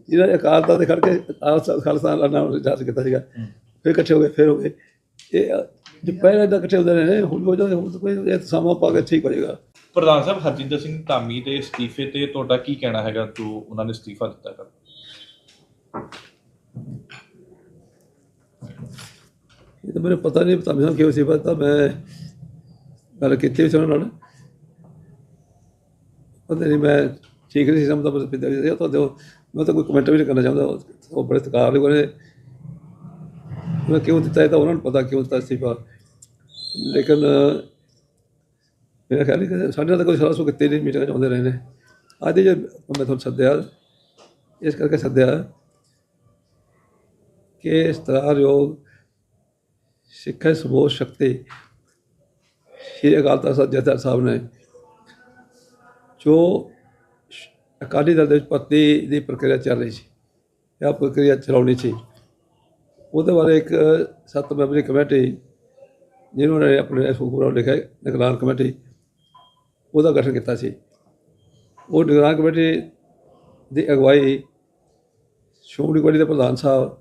ਜਿਹਨਾਂ ਨੇ ਅਕਾਲ ਤਖਤ ਤੇ ਖੜ ਕੇ ਖਾਲਸਾ ਦਾ ਨਾਮ ਕੀਤਾ ਸੀਗਾ। ਫਿਰ ਇਕੱਠੇ ਹੋ ਗਏ, ਫਿਰ ਹੋ ਗਏ। ਇਹ, ਜੋ ਪਹਿਲਾਂ ਤਾਂ ਇਕੱਠੇ ਹੁੰਦੇ ਰਹੇ, ਹੁਣ ਹੋ ਜਾਂਦੇ, ਹੁਣ ਕੋਈ ਇਹ ਸਮਾਂ ਪਾ ਕੇ ਠੀਕ ਹੋ ਜਾਏਗਾ। ਪ੍ਰਧਾਨ ਸਾਹਿਬ, ਹਰਜਿੰਦਰ ਸਿੰਘ ਧਾਮੀ ਦੇ ਅਸਤੀਫੇ ਤੇ ਤੁਹਾਡਾ ਕੀ ਕਹਿਣਾ ਹੈਗਾ ਜੋ ਉਹਨਾਂ ਨੇ ਅਸਤੀਫਾ ਦਿੱਤਾ ਹੈ ਤਾਂ ਮੈਨੂੰ ਪਤਾ ਨਹੀਂ ਪਤਾ ਮੈਨੂੰ ਕਿਉਂ ਸੀ ਪਤਾ ਮੈਂ ਗੱਲ ਕੀਤੀ ਵੀ ਸੀ ਉਹਨਾਂ ਨਾਲ। ਪਤਾ ਨਹੀਂ, ਮੈਂ ਠੀਕ ਨਹੀਂ ਸੀ ਸਮਝਦਾ ਬਸ ਪਿੰਦਰ ਜੀ ਤਾਂ ਦਿਓ, ਮੈਂ ਤਾਂ ਕੋਈ ਕਮੈਂਟ ਵੀ ਨਹੀਂ ਕਰਨਾ ਚਾਹੁੰਦਾ। ਉਹ- ਬੜੇ ਸਤਿਕਾਰ ਦੇ ਕੋਲੇ ਮੈਂ ਕਿਉਂ ਦਿੱਤਾ ਇਹ ਤਾਂ ਉਹਨਾਂ ਨੂੰ ਪਤਾ ਕਿਉਂ ਦਿੱਤਾ ਅਸਤੀਫਾ ਲੇਕਿਨ ਮੇਰਾ ਖਿਆਲ ਹੈ ਕਿ ਸਾਡੇ ਨਾਲ ਕੋਈ ਸਲਾਹ ਸੋ ਕਿਤੇ ਨਹੀਂ ਮੀਟਿੰਗ ਚਾਹੁੰਦੇ ਰਹੇ ਨੇ। ਅੱਜ ਜੇ ਮੈਂ ਤੁਹਾਨੂੰ ਸੱਦਿਆ, ਇਸ ਕਰਕੇ ਸੱਦਿਆ ਕਿ ਸਤਿਕਾਰਯੋਗ ਸਿੱਖਿਆ ਸਮੂਹ ਸ਼ਕਤੀ। ਸ਼੍ਰੀ ਅਕਾਲ ਤਖਤ ਸਾਹਿਬ ਜਥੇਦਾਰ ਸਾਹਿਬ ਨੇ ਜੋ ਅਕਾਲੀ ਦਲ ਦੇ ਵਿੱਚ ਭਰਤੀ ਦੀ ਪ੍ਰਕਿਰਿਆ ਚੱਲ ਰਹੀ ਸੀ ਇਹ ਪ੍ਰਕਿਰਿਆ ਚਲਾਉਣੀ ਸੀ, ਉਹਦੇ ਬਾਰੇ ਇੱਕ ਸੱਤ ਮੈਂਬਰੀ ਕਮੇਟੀ ਜਿਹਨਾਂ ਨੇ ਆਪਣੇ ਸੁਖਪੁਰਾ ਲਿਖਿਆ, ਨਿਗਰਾਨ ਕਮੇਟੀ, ਉਹਦਾ ਗਠਨ ਕੀਤਾ ਸੀ। ਉਹ ਨਿਗਰਾਨ ਕਮੇਟੀ ਦੀ ਅਗਵਾਈ ਸ਼੍ਰੋਮਣੀ ਕਮੇਟੀ ਦੇ ਪ੍ਰਧਾਨ ਸਾਹਿਬ,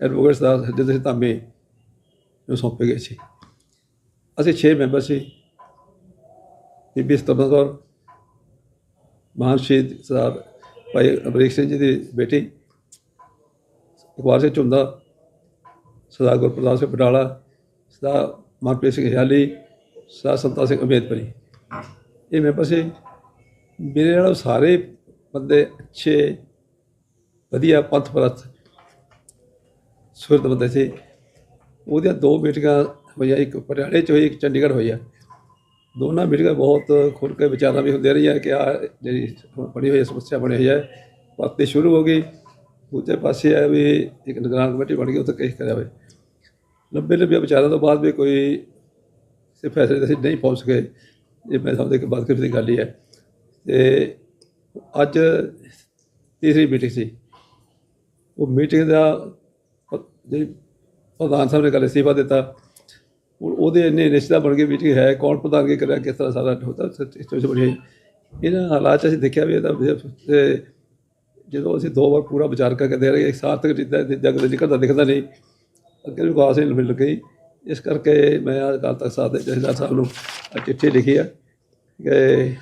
ਐਡਵੋਕੇਟ ਸਾਹਿਬ ਹਰਜਿੰਦਰ ਸਿੰਘ ਧਾਮੀ ਨੂੰ ਸੌਂਪੇ ਗਏ ਸੀ। ਅਸੀਂ 6 ਮੈਂਬਰ ਸੀ। ਬੀਬੀ ਸਤੰਭਰ ਕੌਰ, ਮਹਾਨ ਸ਼ਹੀਦ ਸਰਦਾਰ ਭਾਈ ਅਮਰੀਕ ਸਿੰਘ ਜੀ ਦੀ ਬੇਟੀ ਇਕਬਾਲ ਸਿੰਘ ਝੁੰਦਾ, ਸਰਦਾਰ ਗੁਰਪ੍ਰਤਾਪ ਸਿੰਘ ਬਟਾਲਾ ਸਰਦਾਰ ਮਨਪ੍ਰੀਤ ਸਿੰਘ ਹਿਆਲੀ ਸਰਦਾਰ ਸੰਤਾ ਸਿੰਘ ਅੰਬੇਦਕਰੀ। ਇਹ ਮੈਂਬਰ ਸੀ। ਮੇਰੇ ਨਾਲ ਸਾਰੇ ਬੰਦੇ ਅੱਛੇ, ਵਧੀਆ, ਪੰਥ ਪ੍ਰਸਤ, ਸੁਰਤ ਬੰਦੇ ਸੀ। ਉਹਦੀਆਂ ਦੋ ਮੀਟਿੰਗਾਂ ਹੋਈਆਂ, ਇੱਕ ਪਟਿਆਲੇ 'ਚ ਹੋਈ, ਇੱਕ ਚੰਡੀਗੜ੍ਹ ਹੋਈ ਆ। ਦੋਨਾਂ ਮੀਟਿੰਗਾਂ ਬਹੁਤ ਖੁੱਲ੍ਹ ਕੇ ਵਿਚਾਰਾਂ ਵੀ ਹੁੰਦੀਆਂ ਰਹੀਆਂ ਕਿ ਆ ਜਿਹੜੀ ਬਣੀ ਹੋਈ ਸਮੱਸਿਆ ਬਣੀ ਹੋਈ ਹੈ ਭਰਤੀ ਸ਼ੁਰੂ ਹੋ ਗਈ। ਦੂਜੇ ਪਾਸੇ ਆ ਵੀ ਇੱਕ ਨਿਗਰਾਨ ਕਮੇਟੀ ਬਣ ਗਈ, ਉੱਥੇ ਕੇਸ ਕਰਿਆ ਹੋਵੇ ਲੰਬੇ ਲੰਬੇ ਵਿਚਾਰਾਂ ਤੋਂ ਬਾਅਦ ਵੀ ਕੋਈ ਸੇ ਫੈਸਲੇ ਤੇ ਅਸੀਂ ਨਹੀਂ ਪਹੁੰਚ ਸਕੇ, ਇਹ ਮੈਂ ਸਮਝਦਾ ਕਿ ਬਦਕਿਸਮਤੀ ਦੀ ਗੱਲ ਹੀ ਹੈ। ਤੇ ਅੱਜ ਤੀਸਰੀ ਮੀਟਿੰਗ ਸੀ। ਉਹ ਮੀਟਿੰਗ ਦਾ ਜਿਹੜੀ ਪ੍ਰਧਾਨ ਸਾਹਿਬ ਨੇ ਕੱਲ੍ਹ ਅਸਤੀਫਾ ਦਿੱਤਾ। ਹੁਣ ਉਹਦੇ ਇੰਨੇ ਰਿਸ਼ਤਾ ਬਣ ਗਈ ਮੀਟਿੰਗ ਹੈ, ਕੌਣ ਪ੍ਰਧਾਨਗੀ ਕਰਿਆ, ਕਿਸ ਤਰ੍ਹਾਂ ਸਾਰਾ ਹੁੰਦਾ ਸਿਸਟਮ ਬਣੀ ਇਹਨਾਂ ਹਾਲਾਤ 'ਚ ਅਸੀਂ ਦੇਖਿਆ ਵੀ ਇਹਦਾ ਜਦੋਂ ਅਸੀਂ ਦੋ ਵਾਰ ਪੂਰਾ ਵਿਚਾਰ ਕਰਕੇ ਦੇ ਰਹੇ ਇੱਕ ਸਾਰਥਕ ਜਿੱਦਾਂ ਜਗ ਦੇ ਨਿਕਲਦਾ ਦਿਖਦਾ ਨਹੀਂ। ਅੱਗੇ ਵੀ ਕਾਸ ਨਹੀਂ ਮਿਲ ਗਈ। ਇਸ ਕਰਕੇ ਮੈਂ ਅੱਜ ਕੱਲ੍ਹ ਤੱਕ ਸਾਹਿਬ ਦੇ ਜਥੇਦਾਰ ਸਾਹਿਬ ਨੂੰ ਚਿੱਠੀ ਲਿਖੀ ਆ ਕਿ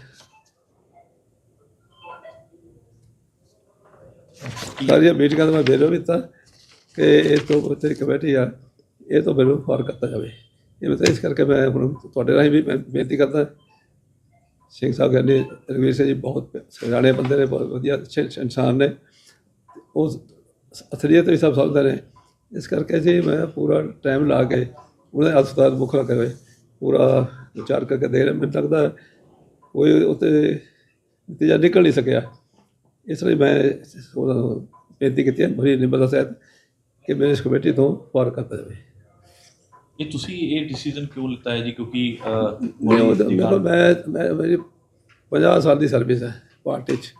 ਸਾਰੀਆਂ ਮੀਟਿੰਗਾਂ ਦਾ ਮੈਂ ਬੇਰੋ ਦਿੱਤਾ। ਕਿ ਇਸ ਤੋਂ ਉੱਤੇ ਕਮੇਟੀ ਆ, ਇਹ ਤੋਂ ਮੈਨੂੰ ਫਾਰ ਕਰਤਾ ਜਾਵੇ। ਇਹ ਮਤਲਬ ਇਸ ਕਰਕੇ ਮੈਂ ਹੁਣ ਤੁਹਾਡੇ ਰਾਹੀਂ ਵੀ ਮੈਂ ਬੇਨਤੀ ਕਰਦਾ, ਸਿੰਘ ਸਾਹਿਬ ਕਹਿੰਦੇ ਰਵੀਰ ਸਿੰਘ ਜੀ ਬਹੁਤ ਸਿਆਣੇ ਬੰਦੇ ਨੇ, ਬਹੁਤ ਵਧੀਆ ਅੱਛੇ ਇਨਸਾਨ ਨੇ। ਉਹ ਅਸਲੀਅਤ ਵੀ ਸਭ ਸਮਝਦੇ ਨੇ। ਇਸ ਕਰਕੇ ਜੀ ਮੈਂ ਪੂਰਾ ਟਾਈਮ ਲਾ ਕੇ ਉਹਨੇ ਹਸਪਤਾਲ ਮੁੱਖ ਰੱਖੇ ਪੂਰਾ ਵਿਚਾਰ ਕਰਕੇ ਦੇ ਰਿਹਾ ਮੈਨੂੰ ਲੱਗਦਾ ਕੋਈ ਉੱਤੇ ਨਤੀਜਾ ਨਿਕਲ ਨਹੀਂ ਸਕਿਆ। ਇਸ ਲਈ ਮੈਂ ਉਹਨਾਂ ਨੂੰ ਬੇਨਤੀ ਕੀਤੀ ਹੈ, ਬੜੀ ਨਿਮਰਤਾ ਸਹਿਤ ਕਿ ਮੈਨੂੰ ਇਸ ਕਮੇਟੀ ਤੋਂ ਪਾਰ ਕਰਤਾ ਜਾਵੇ ਇਹ ਤੁਸੀਂ ਇਹ ਡਿਸੀਜਨ ਕਿਉਂ ਲਿੱਤਾ ਹੈ ਜੀ? ਕਿਉਂਕਿ ਮੈਂ ਮੈਂ ਮੇਰੀ 50 ਸਾਲ ਦੀ ਸਰਵਿਸ ਹੈ ਪਾਰਟੀ 'ਚ।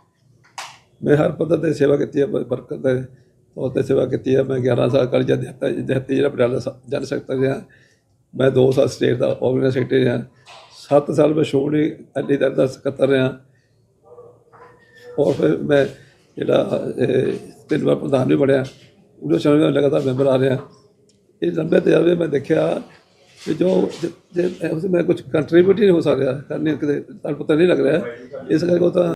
ਮੈਂ ਹਰ ਪੱਧਰ ਤੇ ਸੇਵਾ ਕੀਤੀ ਹੈ ਬਰਕਤ ਦੇ ਤੌਰ ਤੇ ਸੇਵਾ ਕੀਤੀ ਹੈ। ਮੈਂ 11 ਸਾਲ ਕਾਲਜ ਦਿੱਤਾ ਦਿੱਤੀ ਜਿਹੜਾ ਪਟਿਆਲਾ ਜਨ ਸਕੱਤਰ ਰਿਹਾ। ਮੈਂ 2 ਸਾਲ ਸਟੇਟ ਦਾ ਆਰਗੇਨਾਈਜ਼ ਸੈਕਟਰੀ ਰਿਹਾ। 7 ਸਾਲ ਮੈਂ ਅਕਾਲੀ ਦਲ ਦਾ ਸਕੱਤਰ ਰਿਹਾ। ਔਰ ਫਿਰ ਮੈਂ ਜਿਹੜਾ ਤਿੰਨ ਵਾਰ ਪ੍ਰਧਾਨ ਵੀ ਬਣਿਆ। ਉਦੋਂ ਸਮੇਂ ਮੈਂ ਲਗਾਤਾਰ ਮੈਂਬਰ ਆ ਰਿਹਾ ਇਹ ਲੰਬੇ ਤਜਰਬੇ ਮੈਂ ਦੇਖਿਆ ਕਿ ਜੋ ਜੇ- ਉਸ ਮੈਂ ਕੁਝ ਕੰਟਰੀਬਿਊਟ ਹੀ ਨਹੀਂ ਹੋ ਸਕਿਆ। ਕਰਨੇ ਕਿਤੇ ਤੁਹਾਨੂੰ ਪਤਾ ਨਹੀਂ ਲੱਗ ਰਿਹਾ। ਇਸ ਕਰਕੇ ਉਹ ਤਾਂ